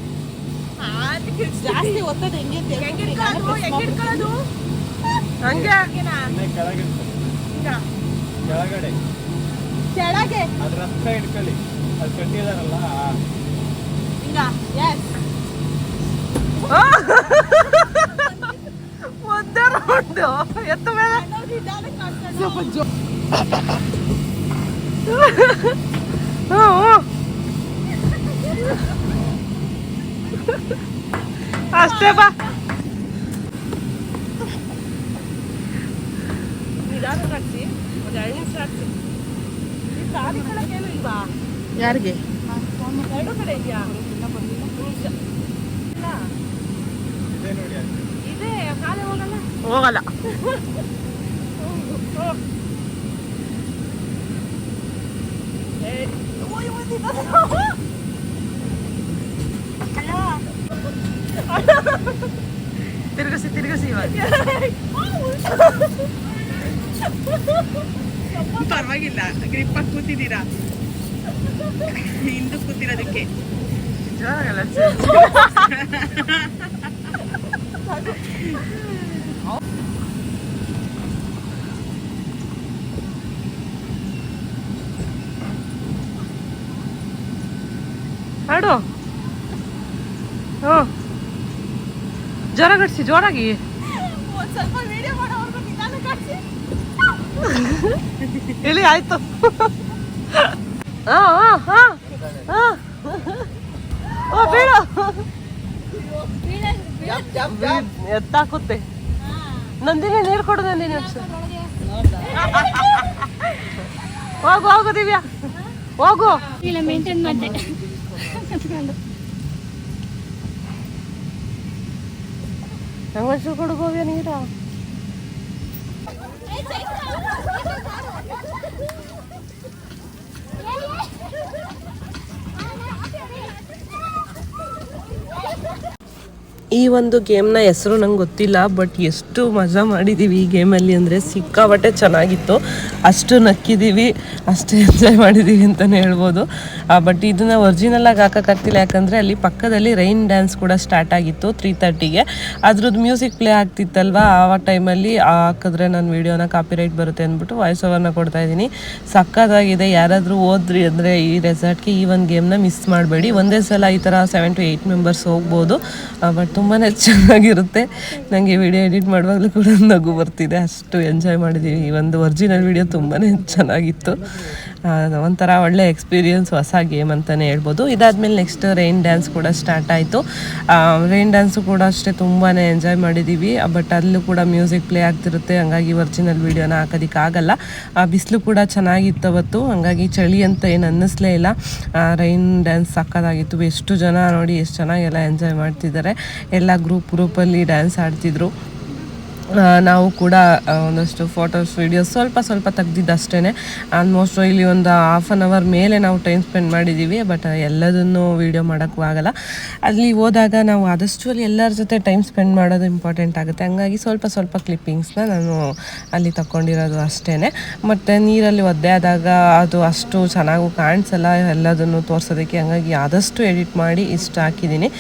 ಜಾಸ್ತಿ ಒತ್ತಡ ಹೆಂಗೆ ಹಂಗೆ ಕೆಳಗಡೆ. ಕೆಳಗೆ? ಅದ್ರ ರಸ್ತ ಇಟ್ಕೊಳ್ಳಿ. ಅದು ಕಟ್ಟಿದಾರಲ್ಲ ಹಿಂಗ? ಎಸ್ ಒಂದೇ ರೌಂಡು ಎತ್ತ ಮೇಲೆ? ಸ್ವಲ್ಪ ಜೋ ಹ್ಞೂ ಅಷ್ಟೇ ಬಾ ನಿಧಾನ ಕಟ್ಟಿ ಒಂದು ಎರಡು ನಿಮಿಷ ಆಗ್ತಿ ಈ ಗಾಡಿ ಕಡೆಗೇನು ಇಲ್ವಾ? ಯಾರಿಗೆ? ಎರಡು ಕಡೆ ಇದೆಯಾ ನಿಮಿಷ ಇಲ್ಲ ಇದೆ ನೋಡಿ ಅಲ್ಲಿ. ಇದೆ ಕಾಲೇ ಹೋಗಲ್ಲ ಹೋಗಲ್ಲ [laughs] ತಿರುಗಿಸಿ ತಿರುಗಿಸಿ ಇವಾಗ. ಪರವಾಗಿಲ್ಲ ಗ್ರಿಪ್ ಆಗಿ ಕೂತಿದ್ದೀರಾ? ಹಿಂದೂ ಕೂತಿರೋದಕ್ಕೆ. ಜೋರಾಗಲ್ಲ [laughs] [laughs] ಹಾಡು ಹ್ಞೂ ಜೋರಾಗಡ್ಸಿ ಜೋರಾಗಿ. ಇಲ್ಲಿ ಆಯ್ತು. ಹಾ ಹಾ ಹಾ ಹಾ ಓ ಬೀಳು. ಎತ್ತಾಕುತ್ತೆ. ನಂದಿನಿ ನೀರು ಕೊಡು ನಂದಿನಿ. ಹೋಗು ಹೋಗು ದಿವ್ಯಾ. ಹೋಗು. ಇಲ್ಲ ಮೇಂಟೈನ್ ಮಾಡಿದೆ. [laughs] ನಂಗೊಂಚೂರು ಕೊಡು ಗೋವ್ಯ ನೀರು ಈ ಒಂದು ಗೇಮ್ನ ಹೆಸರು ನಂಗೆ ಗೊತ್ತಿಲ್ಲ, ಬಟ್ ಎಷ್ಟು ಮಜಾ ಮಾಡಿದ್ದೀವಿ ಈ ಗೇಮಲ್ಲಿ ಅಂದರೆ ಸಿಕ್ಕಾಬಟ್ಟೆ ಚೆನ್ನಾಗಿತ್ತು. ಅಷ್ಟು ನಕ್ಕಿದ್ದೀವಿ ಅಷ್ಟು ಎಂಜಾಯ್ ಮಾಡಿದ್ದೀವಿ ಅಂತಲೇ ಹೇಳ್ಬೋದು. ಬಟ್ ಇದನ್ನು ಒರಿಜಿನಲಾಗಿ ಹಾಕೋಕ್ಕಾಗ್ತಿಲ್ಲ, ಯಾಕಂದರೆ ಅಲ್ಲಿ ಪಕ್ಕದಲ್ಲಿ ರೈನ್ ಡ್ಯಾನ್ಸ್ ಕೂಡ ಸ್ಟಾರ್ಟ್ ಆಗಿತ್ತು ತ್ರೀ ತರ್ಟಿಗೆ ಅದ್ರದ್ದು ಮ್ಯೂಸಿಕ್ ಪ್ಲೇ ಆಗ್ತಿತ್ತಲ್ವಾ? ಆ ಟೈಮಲ್ಲಿ ಹಾಕಿದ್ರೆ ನಾನು ವೀಡಿಯೋನ ಕಾಪಿರೈಟ್ ಬರುತ್ತೆ ಅಂದ್ಬಿಟ್ಟು ವಾಯ್ಸ್ ಓವರ್ನ ಕೊಡ್ತಾ ಇದ್ದೀನಿ. ಸಕ್ಕತ್ತಾಗಿದೆ, ಯಾರಾದರೂ ಓದ್ರಿ ಅಂದರೆ ಈ ರೆಸಾರ್ಟ್ಗೆ ಈ ಒಂದು ಗೇಮ್ನ ಮಿಸ್ ಮಾಡಬೇಡಿ. ಒಂದೇ ಸಲ ಈ ಥರ ಸೆವೆನ್ ಟು ಏಯ್ಟ್ ಮೆಂಬರ್ಸ್ ಹೋಗ್ಬೋದು. ಬಟ್ ತುಂಬಾ ಚೆನ್ನಾಗಿರುತ್ತೆ. ನನಗೆ ವಿಡಿಯೋ ಎಡಿಟ್ ಮಾಡುವಾಗಲೂ ಕೂಡ ನಗು ಬರ್ತಿದೆ. ಅಷ್ಟು ಎಂಜಾಯ್ ಮಾಡಿದ್ದೀವಿ ಈ ಒಂದು ಒರಿಜಿನಲ್ ವಿಡಿಯೋ ತುಂಬಾ ಚೆನ್ನಾಗಿತ್ತು. ಒಂಥರ ಒಳ್ಳೆ ಎಕ್ಸ್ಪೀರಿಯನ್ಸ್ ಹೊಸ ಗೇಮ್ ಅಂತಲೇ ಹೇಳ್ಬೋದು. ಇದಾದಮೇಲೆ ನೆಕ್ಸ್ಟ್ ರೈನ್ ಡ್ಯಾನ್ಸ್ ಕೂಡ ಸ್ಟಾರ್ಟ್ ಆಯಿತು. ರೈನ್ ಡ್ಯಾನ್ಸು ಕೂಡ ಅಷ್ಟೇ ತುಂಬಾ ಎಂಜಾಯ್ ಮಾಡಿದ್ದೀವಿ ಬಟ್ ಅಲ್ಲೂ ಕೂಡ ಮ್ಯೂಸಿಕ್ ಪ್ಲೇ ಆಗ್ತಿರುತ್ತೆ. ಹಂಗಾಗಿ ಒರಿಜಿನಲ್ ವೀಡಿಯೋನ ಆ, ಬಿಸಿಲು ಕೂಡ ಚೆನ್ನಾಗಿತ್ತು ಅವತ್ತು. ಹಂಗಾಗಿ ಚಳಿ ಅಂತ ಏನು ಅನ್ನಿಸ್ಲೇ ಇಲ್ಲ. ರೈನ್ ಡ್ಯಾನ್ಸ್ ಹಾಕೋದಾಗಿತ್ತು. ಎಷ್ಟು ಜನ ನೋಡಿ, ಎಷ್ಟು ಚೆನ್ನಾಗೆಲ್ಲ ಎಂಜಾಯ್ ಮಾಡ್ತಿದ್ದಾರೆ. ಎಲ್ಲ ಗ್ರೂಪ್ ಗ್ರೂಪಲ್ಲಿ ಡ್ಯಾನ್ಸ್ ಆಡ್ತಿದ್ರು. ನಾವು ಕೂಡ ಒಂದಷ್ಟು ಫೋಟೋಸ್ ವೀಡಿಯೋಸ್ ಸ್ವಲ್ಪ ಸ್ವಲ್ಪ ತೆಗ್ದಿದ್ದಷ್ಟೇ ಆಲ್ಮೋಸ್ಟ್ ಇಲ್ಲಿ ಒಂದು ಹಾಫ್ ಆನ್ ಅವರ್ ಮೇಲೆ ನಾವು ಟೈಮ್ ಸ್ಪೆಂಡ್ ಮಾಡಿದ್ದೀವಿ ಬಟ್ ಎಲ್ಲದನ್ನು ವೀಡಿಯೋ ಮಾಡೋಕ್ಕೂ ಆಗಲ್ಲ. ಅಲ್ಲಿ ಹೋದಾಗ ನಾವು ಆದಷ್ಟು ಅಲ್ಲಿ ಎಲ್ಲರ ಜೊತೆ ಟೈಮ್ ಸ್ಪೆಂಡ್ ಮಾಡೋದು ಇಂಪಾರ್ಟೆಂಟ್ ಆಗುತ್ತೆ. ಹಂಗಾಗಿ ಸ್ವಲ್ಪ ಸ್ವಲ್ಪ ಕ್ಲಿಪ್ಪಿಂಗ್ಸ್ನ ನಾನು ಅಲ್ಲಿ ತಗೊಂಡಿರೋದು ಅಷ್ಟೇ ಮತ್ತು ನೀರಲ್ಲಿ ಒದ್ದೆ ಆದಾಗ ಅದು ಅಷ್ಟು ಚೆನ್ನಾಗೂ ಕಾಣಿಸಲ್ಲ, ಎಲ್ಲದನ್ನು ತೋರಿಸೋದಕ್ಕೆ. ಹಂಗಾಗಿ ಆದಷ್ಟು ಎಡಿಟ್ ಮಾಡಿ ಇಷ್ಟು ಹಾಕಿದ್ದೀನಿ.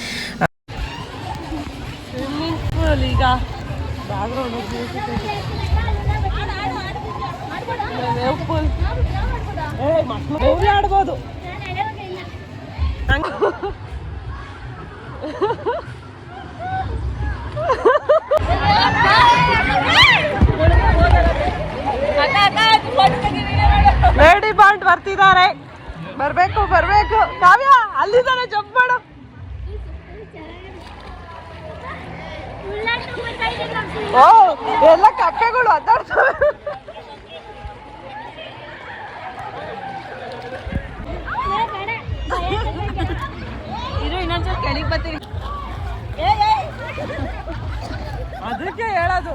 ಆಡ್ಬೋದು ಲೇಡಿ ಬಾಂಡ್ ಬರ್ತಿದ್ದಾರೆ. ಬರ್ಬೇಕು ಬರ್ಬೇಕು. ಕಾವ್ಯ ಅಲ್ಲಿದ್ದಾರೆ ಜಂಪ್ ಮಾಡು. ಓ ಎಲ್ಲ ಕಪ್ಪೆಗಳು ಅದಾಡ್ತವೆ ಅದಕ್ಕೆ ಹೇಳೋದು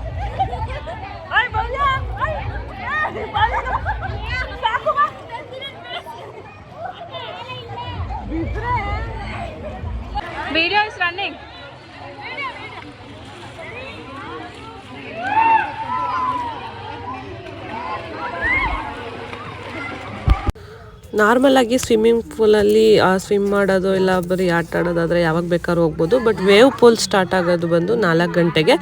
ಆಯ್ ಭವ್ಯ, ಆಯ್, ಏ, ಭವ್ಯ, ಸಾಕು ಬಾ. ಬಿದ್ರೆ ವಿಡಿಯೋ ಇಸ್ ರನ್ನಿಂಗ್ ನಾರ್ಮಲ್ ಆಗಿ ಸ್ವಿಮ್ಮಿಂಗ್ ಪೂಲಲ್ಲಿ ಸ್ವಿಮ್ ಮಾಡೋದು ಇಲ್ಲ, ಬರೀ ಆಟ ಆಡೋದಾದರೆ ಯಾವಾಗ ಬೇಕಾದ್ರೂ ಹೋಗ್ಬೋದು. ಬಟ್ ವೇವ್ ಪೂಲ್ ಸ್ಟಾರ್ಟ್ ಆಗೋದು ಬಂದು ನಾಲ್ಕು ಗಂಟೆಗೆ.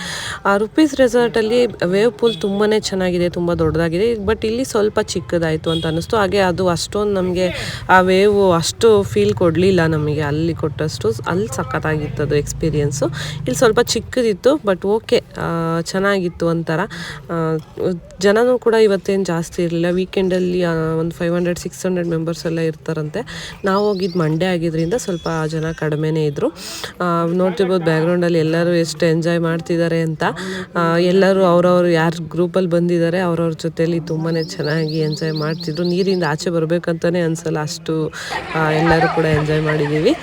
ಆ, ರುಪೀಸ್ ರೆಸಾರ್ಟಲ್ಲಿ ವೇವ್ ಪೂಲ್ ತುಂಬಾ ಚೆನ್ನಾಗಿದೆ, ತುಂಬ ದೊಡ್ಡದಾಗಿದೆ. ಬಟ್ ಇಲ್ಲಿ ಸ್ವಲ್ಪ ಚಿಕ್ಕದಾಯಿತು ಅಂತ ಅನ್ನಿಸ್ತು. ಹಾಗೆ ಅದು ಅಷ್ಟೊಂದು ನಮಗೆ ಆ ವೇವ್ ಅಷ್ಟು ಫೀಲ್ ಕೊಡಲಿಲ್ಲ ನಮಗೆ ಅಲ್ಲಿ ಕೊಟ್ಟಷ್ಟು. ಅಲ್ಲಿ ಸಖತ್ತಾಗಿತ್ತು ಅದು ಎಕ್ಸ್ಪೀರಿಯೆನ್ಸು. ಇಲ್ಲಿ ಸ್ವಲ್ಪ ಚಿಕ್ಕದಿತ್ತು, ಬಟ್ ಓಕೆ ಚೆನ್ನಾಗಿತ್ತು ಒಂಥರ. ಜನನೂ ಕೂಡ ಇವತ್ತೇನು ಜಾಸ್ತಿ ಇರಲಿಲ್ಲ. ವೀಕೆಂಡಲ್ಲಿ ಒಂದು five hundred six hundred members ಎಲ್ಲ ಇರ್ತಾರಂತೆ. ನಾವು ಹೋಗಿದ್ದು ಮಂಡೇ ಆಗಿದ್ದರಿಂದ ಸ್ವಲ್ಪ ಜನ ಕಡಿಮೆನೇ ಇದ್ದರು ನೋಡ್ತಿರ್ಬೋದು ಬ್ಯಾಕ್ಗ್ರೌಂಡಲ್ಲಿ ಎಲ್ಲರೂ ಎಷ್ಟು ಎಂಜಾಯ್ ಮಾಡ್ತಿದ್ದಾರೆ ಅಂತ. ಎಲ್ಲರೂ ಅವ್ರವ್ರು ಯಾರು ಗ್ರೂಪಲ್ಲಿ ಬಂದಿದ್ದಾರೆ ಅವ್ರವ್ರ ಜೊತೆಯಲ್ಲಿ ತುಂಬಾ ಚೆನ್ನಾಗಿ ಎಂಜಾಯ್ ಮಾಡ್ತಿದ್ರು. ನೀರಿಂದ ಆಚೆ ಬರಬೇಕಂತಲೇ ಅನ್ಸಲ್ಲ, ಅಷ್ಟು ಎಲ್ಲರೂ ಕೂಡ ಎಂಜಾಯ್ ಮಾಡಿದ್ದೀವಿ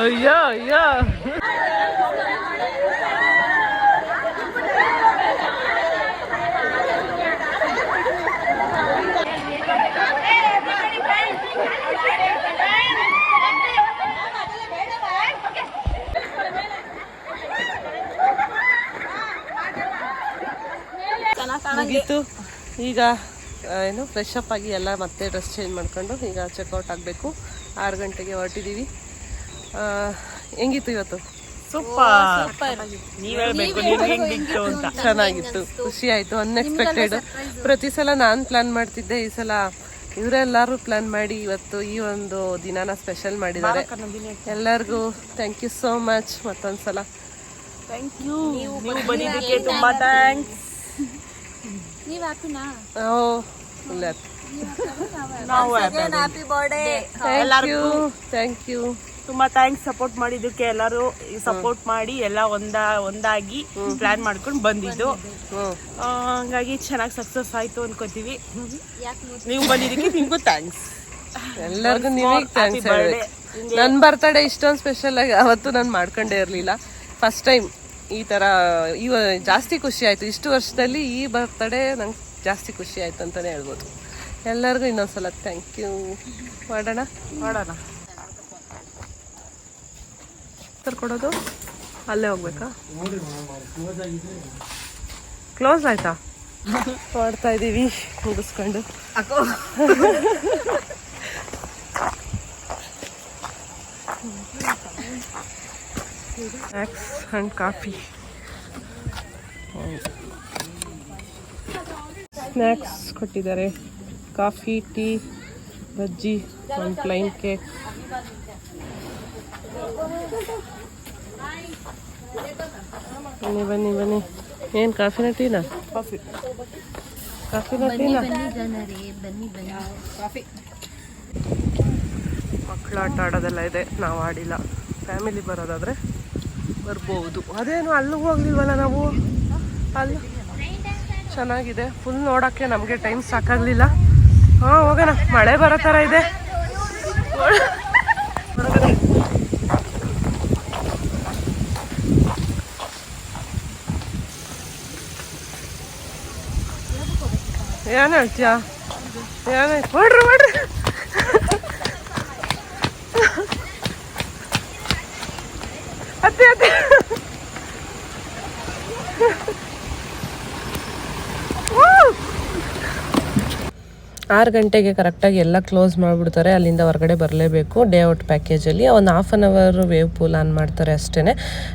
ಅಯ್ಯೋ ಅಯ್ಯೋ. ಮುಗೀತು. ಈಗ ಏನು ಫ್ರೆಶ್ ಅಪ್ ಆಗಿ ಎಲ್ಲ ಮತ್ತೆ ಡ್ರೆಸ್ ಚೇಂಜ್ ಮಾಡ್ಕೊಂಡು ಈಗ ಚೆಕ್ಔಟ್ ಆಗಬೇಕು. ಆರು ಗಂಟೆಗೆ ಹೊರಟಿದ್ದೀವಿ ಹೆಂಗಿತ್ತು ಇವತ್ತು? ನೀವ್ ಹೇಳ್ಬೇಕು ನೀವ್ ಹೆಂಗಿತ್ತು ಅಂತ. ಚೆನ್ನಾಗಿತ್ತು. ಖುಷಿ ಆಯ್ತು ಅನ್ಎಕ್ಸ್ಪೆಕ್ಟೆಡ್ ಪ್ರತಿ ಸಲ ನಾನು ಪ್ಲಾನ್ ಮಾಡ್ತಿದ್ದೆ ಈ ಸಲ ಇವರೆಲ್ಲರೂ ಪ್ಲಾನ್ ಮಾಡಿ ಇವತ್ತು ಈ ಒಂದು ದಿನಾನ ಸ್ಪೆಷಲ್ ಮಾಡಿದ್ದಾರೆ. ಎಲ್ಲರಿಗೂ ಥ್ಯಾಂಕ್ ಯು ಸೋ ಮಚ್ ಮತ್ತೊಂದ್ಸಲ. ನೀವು ಯು ತುಂಬಾ ಥ್ಯಾಂಕ್ಸ್ ನೀವ್ ಹಾಕುನಾ? ಓ ಇಲ್ಲ. ನಾವು ಥ್ಯಾಂಕ್ ಯು ಥ್ಯಾಂಕ್ ಯು ತುಂಬಾ ಥ್ಯಾಂಕ್ಸ್ ಸಪೋರ್ಟ್ ಮಾಡಿದ್ದಕ್ಕೆ ಎಲ್ಲರೂ ಸಪೋರ್ಟ್ ಮಾಡಿ ಎಲ್ಲ ಒಂದ ಒಂದಾಗಿ ಪ್ಲಾನ್ ಮಾಡ್ಕೊಂಡು ಬಂದಿದ್ದು. ಆ, ಹಂಗಾಗಿ ಚೆನ್ನಾಗಿ ಸಕ್ಸಸ್ ಆಯ್ತು ಅನ್ಕೋತೀವಿ. ನೀವು ಬಂದಿದ್ದಕ್ಕೆ ನಿಮ್ಗೂ ಥ್ಯಾಂಕ್ಸ್ ಎಲ್ಲರಿಗೂ ನೀವೇ ಥ್ಯಾಂಕ್ಸ್ ಹೇಳಿ. ನನ್ನ ಬರ್ತಡೇ ಇಷ್ಟೊಂದು ಸ್ಪೆಷಲ್ ಆಗಿ ಅವತ್ತು ನಾನು ಮಾಡ್ಕೊಂಡೇ ಇರಲಿಲ್ಲ. ಫಸ್ಟ್ ಟೈಮ್ ಈ ಥರ ಇವ ಜಾಸ್ತಿ ಖುಷಿ ಆಯಿತು. ಇಷ್ಟು ವರ್ಷದಲ್ಲಿ ಈ ಬರ್ತಡೇ ನಂಗೆ ಜಾಸ್ತಿ ಖುಷಿ ಆಯ್ತು ಅಂತಲೇ ಹೇಳ್ಬೋದು. ಎಲ್ಲರಿಗೂ ಇನ್ನೊಂದ್ಸಲ ಥ್ಯಾಂಕ್ ಯು ಮಾಡೋಣ? ಮಾಡೋಣ. ಕೊಡೋದು ಅಲ್ಲೇ ಹೋಗ್ಬೇಕಾ? ಕ್ಲೋಸ್ ಆಯ್ತಾ? ಮಾಡ್ತಾ ಇದ್ದೀವಿ ಮುಗಿಸ್ಕೊಂಡು. ಸ್ನ್ಯಾಕ್ಸ್ ಆ್ಯಂಡ್ ಕಾಫಿ ಸ್ನ್ಯಾಕ್ಸ್ ಕೊಟ್ಟಿದ್ದಾರೆ. ಕಾಫಿ ಟೀ ಬಜ್ಜಿ ಒಂದು ಪ್ಲೈನ್ ಕೇಕ್ ಬನ್ನಿ ಬನ್ನಿ ಬನ್ನಿ. ಏನು ಕಾಫಿನ ಟೀನಾ ಕಾಫಿ ಕಾಫಿನ ಟೀನಾ ಮಕ್ಕಳು ಆಟ ಆಡೋದೆಲ್ಲ ಇದೆ. ನಾವು ಆಡಿಲ್ಲ. ಫ್ಯಾಮಿಲಿ ಬರೋದಾದ್ರೆ ಬರ್ಬೋದು. ಅದೇನು ಅಲ್ಲಿಗೆ ಹೋಗ್ಲಿಲ್ವಲ್ಲ ನಾವು? ಅಲ್ಲಿ. ಚೆನ್ನಾಗಿದೆ. ಫುಲ್ ನೋಡೋಕ್ಕೆ ನಮಗೆ ಟೈಮ್ ಸಾಕಾಗಲಿಲ್ಲ. ಹಾಂ, ಹೋಗೋಣ. ಮಳೆ ಬರೋ ಥರ ಇದೆ. ಏನು ಹೇಳ್ತೀಯ? ಏನು ಹೊಡ್ರಿ ಹೊಡ್ರಿ. 啊，对啊，对啊。ಆರು ಗಂಟೆಗೆ ಕರೆಕ್ಟಾಗಿ ಎಲ್ಲ ಕ್ಲೋಸ್ ಮಾಡಿಬಿಡ್ತಾರೆ, ಅಲ್ಲಿಂದ ಹೊರಗಡೆ ಬರಲೇಬೇಕು. ಡೇ ಔಟ್ ಪ್ಯಾಕೇಜಲ್ಲಿ ಒಂದು half an hour wave pool on ಮಾಡ್ತಾರೆ ಅಷ್ಟೇ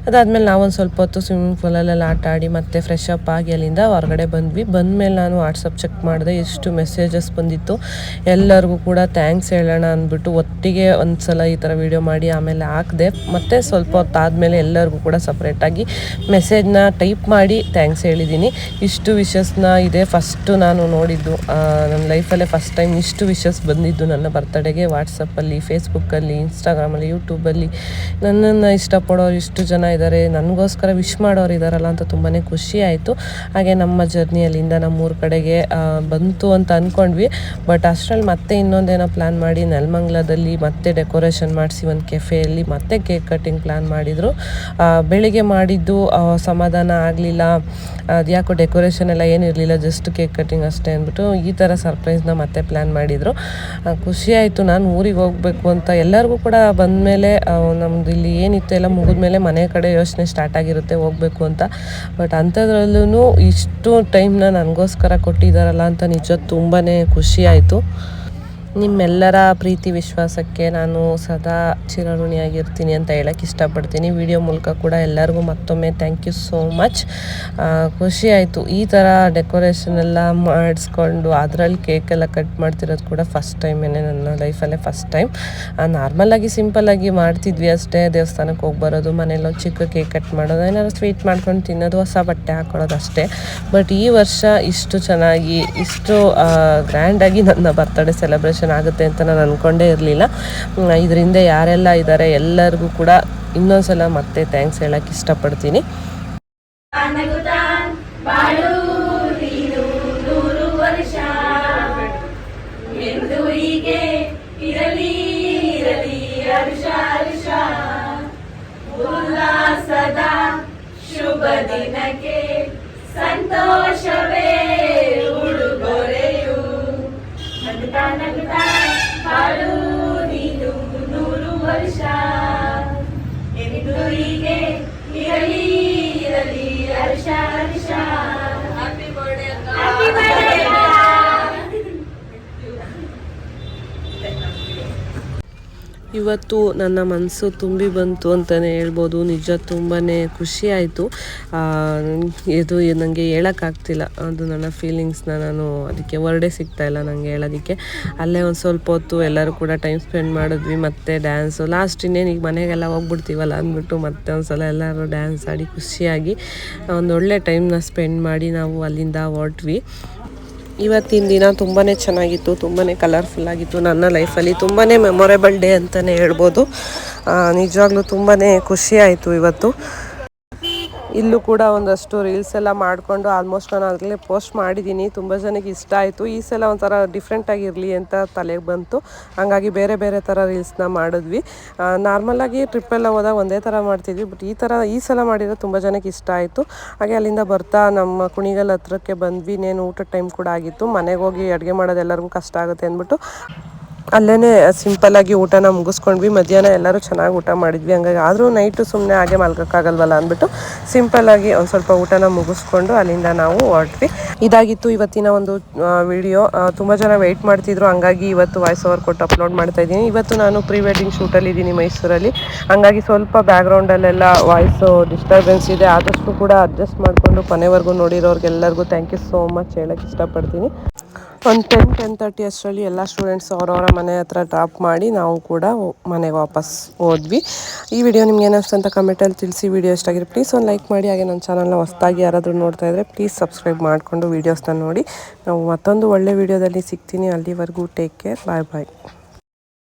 ಅದಾದಮೇಲೆ ನಾವೊಂದು ಸ್ವಲ್ಪ ಹೊತ್ತು ಸ್ವಿಮ್ಮಿಂಗ್ ಪೂಲಲ್ಲೆಲ್ಲ ಆಟ ಆಡಿ ಮತ್ತೆ ಫ್ರೆಶ್ ಅಪ್ ಆಗಿ ಅಲ್ಲಿಂದ ಹೊರಗಡೆ ಬಂದ್ವಿ. ಬಂದಮೇಲೆ ನಾನು ವಾಟ್ಸಪ್ ಚೆಕ್ ಮಾಡಿದೆ, ಎಷ್ಟು ಮೆಸೇಜಸ್ ಬಂದಿತ್ತು. ಎಲ್ಲರಿಗೂ ಕೂಡ ಥ್ಯಾಂಕ್ಸ್ ಹೇಳೋಣ ಅಂದ್ಬಿಟ್ಟು ಒಟ್ಟಿಗೆ ಒಂದು ಸಲ ಈ ಥರ ವೀಡಿಯೋ ಮಾಡಿ ಆಮೇಲೆ ಹಾಕಿದೆ. ಮತ್ತು ಸ್ವಲ್ಪ ಹೊತ್ತು ಆದಮೇಲೆ ಎಲ್ಲರಿಗೂ ಕೂಡ ಸಪ್ರೇಟಾಗಿ ಮೆಸೇಜ್ನ ಟೈಪ್ ಮಾಡಿ ಥ್ಯಾಂಕ್ಸ್ ಹೇಳಿದ್ದೀನಿ. ಇಷ್ಟು ವಿಷಸ್ನ ಇದೆ. ಫಸ್ಟು ನಾನು ನೋಡಿದ್ದು ನನ್ನ ಲೈಫಲ್ಲೇ ಫಸ್ಟ್ ಟೈಮ್ ಇಷ್ಟು ವಿಷಸ್ ಬಂದಿದ್ದು ನನ್ನ ಬರ್ತಡೇಗೆ ವಾಟ್ಸಪ್ಪಲ್ಲಿ ಫೇಸ್ಬುಕ್ಕಲ್ಲಿ ಇನ್ಸ್ಟಾಗ್ರಾಮಲ್ಲಿ ಯೂಟ್ಯೂಬಲ್ಲಿ ನನ್ನನ್ನು ಇಷ್ಟಪಡೋರು ಇಷ್ಟು ಜನ ಇದ್ದಾರೆ ನನಗೋಸ್ಕರ ವಿಶ್ ಮಾಡೋರು ಇದ್ದಾರಲ್ಲ ಅಂತ ತುಂಬಾ ಖುಷಿ ಆಯಿತು. ಹಾಗೆ ನಮ್ಮ ಜರ್ನಿಯಲ್ಲಿಂದ ನಮ್ಮೂರ ಕಡೆಗೆ ಬಂತು ಅಂತ ಅಂದ್ಕೊಂಡ್ವಿ ಬಟ್ ಅಷ್ಟರಲ್ಲಿ ಮತ್ತೆ ಇನ್ನೊಂದೇನೋ ಪ್ಲ್ಯಾನ್ ಮಾಡಿ ನೆಲಮಂಗ್ಲದಲ್ಲಿ ಮತ್ತೆ ಡೆಕೋರೇಷನ್ ಮಾಡಿಸಿ ಒಂದು ಕೆಫೆಯಲ್ಲಿ ಮತ್ತೆ ಕೇಕ್ ಕಟ್ಟಿಂಗ್ ಪ್ಲ್ಯಾನ್ ಮಾಡಿದರು. ಬೆಳಿಗ್ಗೆ ಮಾಡಿದ್ದು ಸಮಾಧಾನ ಆಗಲಿಲ್ಲ. ಅದ್ಯಾಕೋ ಡೆಕೋರೇಷನ್ ಎಲ್ಲ ಏನಿರಲಿಲ್ಲ ಜಸ್ಟ್ ಕೇಕ್ ಕಟ್ಟಿಂಗ್ ಅಷ್ಟೇ ಅಂದ್ಬಿಟ್ಟು ಈ ಥರ ಸರ್ಪ್ರೈಸ್ನ ಮತ್ತೆ ಪ್ಲ್ಯಾನ್ ಮಾಡಿದರು. ಖುಷಿ ಆಯಿತು. ನಾನು ಊರಿಗೆ ಹೋಗಬೇಕು ಅಂತ ಎಲ್ಲರಿಗೂ ಕೂಡ ಬಂದಮೇಲೆ ನಮ್ಮದು ಇಲ್ಲಿ ಏನಿತ್ತು ಎಲ್ಲ ಮುಗಿದ್ಮೇಲೆ ಮನೆ ಕಡೆ ಯೋಚನೆ ಸ್ಟಾರ್ಟ್ ಆಗಿರುತ್ತೆ, ಹೋಗಬೇಕು ಅಂತ. ಬಟ್ ಅಂಥದ್ರಲ್ಲೂ ಇಷ್ಟು ಟೈಮ್ನ ನನಗೋಸ್ಕರ ಕೊಟ್ಟಿದ್ದಾರಲ್ಲ ಅಂತ ನಿಜ ತುಂಬಾ ಖುಷಿ ಆಯಿತು. ನಿಮ್ಮೆಲ್ಲರ ಪ್ರೀತಿ ವಿಶ್ವಾಸಕ್ಕೆ ನಾನು ಸದಾ ಚಿರಋಣಿಯಾಗಿರ್ತೀನಿ ಅಂತ ಹೇಳಕ್ಕೆ ಇಷ್ಟಪಡ್ತೀನಿ. ವಿಡಿಯೋ ಮೂಲಕ ಕೂಡ ಎಲ್ಲರಿಗೂ ಮತ್ತೊಮ್ಮೆ ಥ್ಯಾಂಕ್ ಯು ಸೋ ಮಚ್ ಖುಷಿ ಆಯಿತು. ಈ ಥರ ಡೆಕೋರೇಷನ್ ಎಲ್ಲ ಮಾಡಿಸ್ಕೊಂಡು ಅದರಲ್ಲಿ ಕೇಕೆಲ್ಲ ಕಟ್ ಮಾಡ್ತಿರೋದು ಕೂಡ ಫಸ್ಟ್ ಟೈಮೇನೆ ನನ್ನ ಲೈಫಲ್ಲೇ ಫಸ್ಟ್ ಟೈಮ್ ನಾರ್ಮಲಾಗಿ ಸಿಂಪಲ್ಲಾಗಿ ಮಾಡ್ತಿದ್ವಿ ಅಷ್ಟೇ. ದೇವಸ್ಥಾನಕ್ಕೆ ಹೋಗಿ ಬರೋದು ಮನೇಲಿ ಚಿಕ್ಕ ಕೇಕ್ ಕಟ್ ಮಾಡೋದು, ಏನಾದ್ರು ಸ್ವೀಟ್ ಮಾಡ್ಕೊಂಡು ತಿನ್ನೋದು, ಹೊಸ ಬಟ್ಟೆ ಹಾಕೊಳ್ಳೋದು ಅಷ್ಟೇ. ಬಟ್ ಈ ವರ್ಷ ಇಷ್ಟು ಚೆನ್ನಾಗಿ, ಇಷ್ಟು ಗ್ರ್ಯಾಂಡಾಗಿ ನನ್ನ ಬರ್ತಡೇ ಸೆಲೆಬ್ರೇಷನ್ ಆಗುತ್ತೆ ಅಂತ ನಾನು ಅಂದ್ಕೊಂಡೇ ಇರಲಿಲ್ಲ. ಇದರಿಂದ ಯಾರೆಲ್ಲ ಇದ್ದಾರೆ ಎಲ್ಲರಿಗೂ ಕೂಡ ಇನ್ನೊಂದ್ಸಲ ಮತ್ತೆ ಥ್ಯಾಂಕ್ಸ್ ಹೇಳಕ್ಕೆ ಇಷ್ಟಪಡ್ತೀನಿ. ಬಾಳು ನೀನು ನೂರು ವರ್ಷ. ಎಂದೂ ಹೀಗೆ ಇರಲಿ ಇರಲಿ ಹರ್ಷ ಇವತ್ತು ನನ್ನ ಮನಸ್ಸು ತುಂಬಿ ಬಂತು ಅಂತಲೇ ಹೇಳ್ಬೋದು. ನಿಜ ತುಂಬಾ ಖುಷಿ ಆಯಿತು. ಇದು ನನಗೆ ಹೇಳೋಕ್ಕಾಗ್ತಿಲ್ಲ. ಅದು ನನ್ನ ಫೀಲಿಂಗ್ಸ್ನ ನಾನು ಅದಕ್ಕೆ ವರ್ಡೇ ಸಿಗ್ತಾ ಇಲ್ಲ ನನಗೆ ಹೇಳೋದಕ್ಕೆ. ಅಲ್ಲೇ ಒಂದು ಸ್ವಲ್ಪ ಹೊತ್ತು ಎಲ್ಲರೂ ಕೂಡ ಟೈಮ್ ಸ್ಪೆಂಡ್ ಮಾಡಿದ್ವಿ. ಮತ್ತು ಡ್ಯಾನ್ಸು ಲಾಸ್ಟ್ ಇನ್ನೇನು ಈಗ ಮನೆಗೆಲ್ಲ ಹೋಗ್ಬಿಡ್ತೀವಲ್ಲ ಅಂದ್ಬಿಟ್ಟು ಮತ್ತೆ ಒಂದು ಸಲ ಎಲ್ಲರೂ ಡ್ಯಾನ್ಸ್ ಆಡಿ ಖುಷಿಯಾಗಿ ಒಂದು ಒಳ್ಳೆ ಟೈಮ್ನ ಸ್ಪೆಂಡ್ ಮಾಡಿ ನಾವು ಅಲ್ಲಿಂದ ಹೊರಟ್ವಿ. ಇವತ್ತಿನ ದಿನ ತುಂಬಾ ಚೆನ್ನಾಗಿತ್ತು ತುಂಬಾ ಕಲರ್ಫುಲ್ ಆಗಿತ್ತು. ನನ್ನ ಲೈಫಲ್ಲಿ ತುಂಬಾ ಮೆಮೊರೇಬಲ್ ಡೇ ಅಂತಲೇ ಹೇಳ್ಬೋದು. ನಿಜವಾಗ್ಲೂ ತುಂಬಾ ಖುಷಿ ಆಯಿತು ಇವತ್ತು. ಇಲ್ಲೂ ಕೂಡ ಒಂದಷ್ಟು ರೀಲ್ಸ್ ಎಲ್ಲ ಮಾಡಿಕೊಂಡು ಆಲ್ಮೋಸ್ಟ್ ನಾನು ಆಗಲೇ ಪೋಸ್ಟ್ ಮಾಡಿದ್ದೀನಿ. ತುಂಬ ಜನಕ್ಕೆ ಇಷ್ಟ ಆಯಿತು. ಈ ಸಲ ಒಂಥರ ಡಿಫ್ರೆಂಟಾಗಿರಲಿ ಅಂತ ತಲೆಗೆ ಬಂತು. ಹಾಗಾಗಿ ಬೇರೆ ಬೇರೆ ಥರ ರೀಲ್ಸ್ನ ಮಾಡಿದ್ವಿ. ನಾರ್ಮಲಾಗಿ ಟ್ರಿಪ್ಪೆಲ್ಲ ಹೋದಾಗ ಒಂದೇ ಥರ ಮಾಡ್ತಿದ್ವಿ. ಬಟ್ ಈ ಥರ ಈ ಸಲ ಮಾಡಿರೋ ತುಂಬ ಜನಕ್ಕೆ ಇಷ್ಟ ಆಯಿತು. ಹಾಗೆ ಅಲ್ಲಿಂದ ಬರ್ತಾ ನಮ್ಮ ಕುಣಿಗಲ್ ಹತ್ರಕ್ಕೆ ಬಂದ್ವಿ. ಇನ್ನೇನು ಊಟದ ಟೈಮ್ ಕೂಡ ಆಗಿತ್ತು. ಮನೆಗೆ ಹೋಗಿ ಅಡುಗೆ ಮಾಡೋದು ಎಲ್ಲರಿಗೂ ಕಷ್ಟ ಆಗುತ್ತೆ ಅಂದ್ಬಿಟ್ಟು. ಅಲ್ಲೇ ಸಿಂಪಲ್ಲಾಗಿ ಊಟನ ಮುಗಿಸ್ಕೊಂಡ್ವಿ. ಮಧ್ಯಾಹ್ನ ಎಲ್ಲರೂ ಚೆನ್ನಾಗಿ ಊಟ ಮಾಡಿದ್ವಿ. ಹಂಗಾಗಿ ಆದರೂ ನೈಟು ಸುಮ್ಮನೆ ಹಾಗೆ ಮಲ್ಕೋಕ್ಕಾಗಲ್ವಲ್ಲ ಅಂದ್ಬಿಟ್ಟು ಸಿಂಪಲ್ಲಾಗಿ ಒಂದು ಸ್ವಲ್ಪ ಊಟನ ಮುಗಿಸ್ಕೊಂಡು ಅಲ್ಲಿಂದ ನಾವು ಹೊರಟ್ವಿ. ಇದಾಗಿತ್ತು ಇವತ್ತಿನ ಒಂದು ವಿಡಿಯೋ ತುಂಬ ಜನ ವೆಯ್ಟ್ ಮಾಡ್ತಿದ್ರು. ಹಂಗಾಗಿ ಇವತ್ತು ವಾಯ್ಸ್ ಓವರ್ ಕೊಟ್ಟು ಅಪ್ಲೋಡ್ ಮಾಡ್ತಾ ಇದ್ದೀನಿ. ಇವತ್ತು ನಾನು ಪ್ರೀ ವೆಡ್ಡಿಂಗ್ ಶೂಟಲ್ಲಿ ಇದ್ದೀನಿ ಮೈಸೂರಲ್ಲಿ. ಹಂಗಾಗಿ ಸ್ವಲ್ಪ ಬ್ಯಾಕ್ಗ್ರೌಂಡಲ್ಲೆಲ್ಲ ವಾಯ್ಸು ಡಿಸ್ಟರ್ಬೆನ್ಸ್ ಇದೆ. ಆದಷ್ಟು ಕೂಡ ಅಡ್ಜಸ್ಟ್ ಮಾಡಿಕೊಂಡು ಕೊನೆವರೆಗೂ ನೋಡಿರೋರ್ಗೆಲ್ಲರಿಗೂ ಥ್ಯಾಂಕ್ ಯು ಸೋ ಮಚ್ ಹೇಳೋಕ್ಕೆ ಇಷ್ಟಪಡ್ತೀನಿ. ಒಂದು ಟೆನ್ ಟೆನ್ ತರ್ಟಿ ಅಷ್ಟರಲ್ಲಿ ಎಲ್ಲ ಸ್ಟೂಡೆಂಟ್ಸ್ ಅವರವರ ಮನೆ ಹತ್ರ ಡ್ರಾಪ್ ಮಾಡಿ ನಾವು ಕೂಡ ಮನೆಗೆ ವಾಪಸ್ ಹೋದ್ವಿ. ಈ ವಿಡಿಯೋ ನಿಮ್ಗೆ ಏನಿಸ್ತು ಅಂತ ಕಮೆಂಟಲ್ಲಿ ತಿಳಿಸಿ. ವಿಡಿಯೋ ಇಷ್ಟ ಪ್ಲೀಸ್ ಒಂದು ಲೈಕ್ ಮಾಡಿ. ಹಾಗೆ ನನ್ನ ಚಾನಲ್ನ ಹೊಸ್ದಾಗಿ ಯಾರಾದರೂ ನೋಡ್ತಾ ಇದ್ದರೆ ಪ್ಲೀಸ್ ಸಬ್ಸ್ಕ್ರೈಬ್ ಮಾಡಿಕೊಂಡು ವೀಡಿಯೋಸ್ನ ನೋಡಿ. ನಾವು ಮತ್ತೊಂದು ಒಳ್ಳೆ ವಿಡಿಯೋದಲ್ಲಿ ಸಿಗ್ತೀನಿ. ಅಲ್ಲಿವರೆಗೂ ಟೇಕ್ ಕೇರ್ ಬಾಯ್ ಬಾಯ್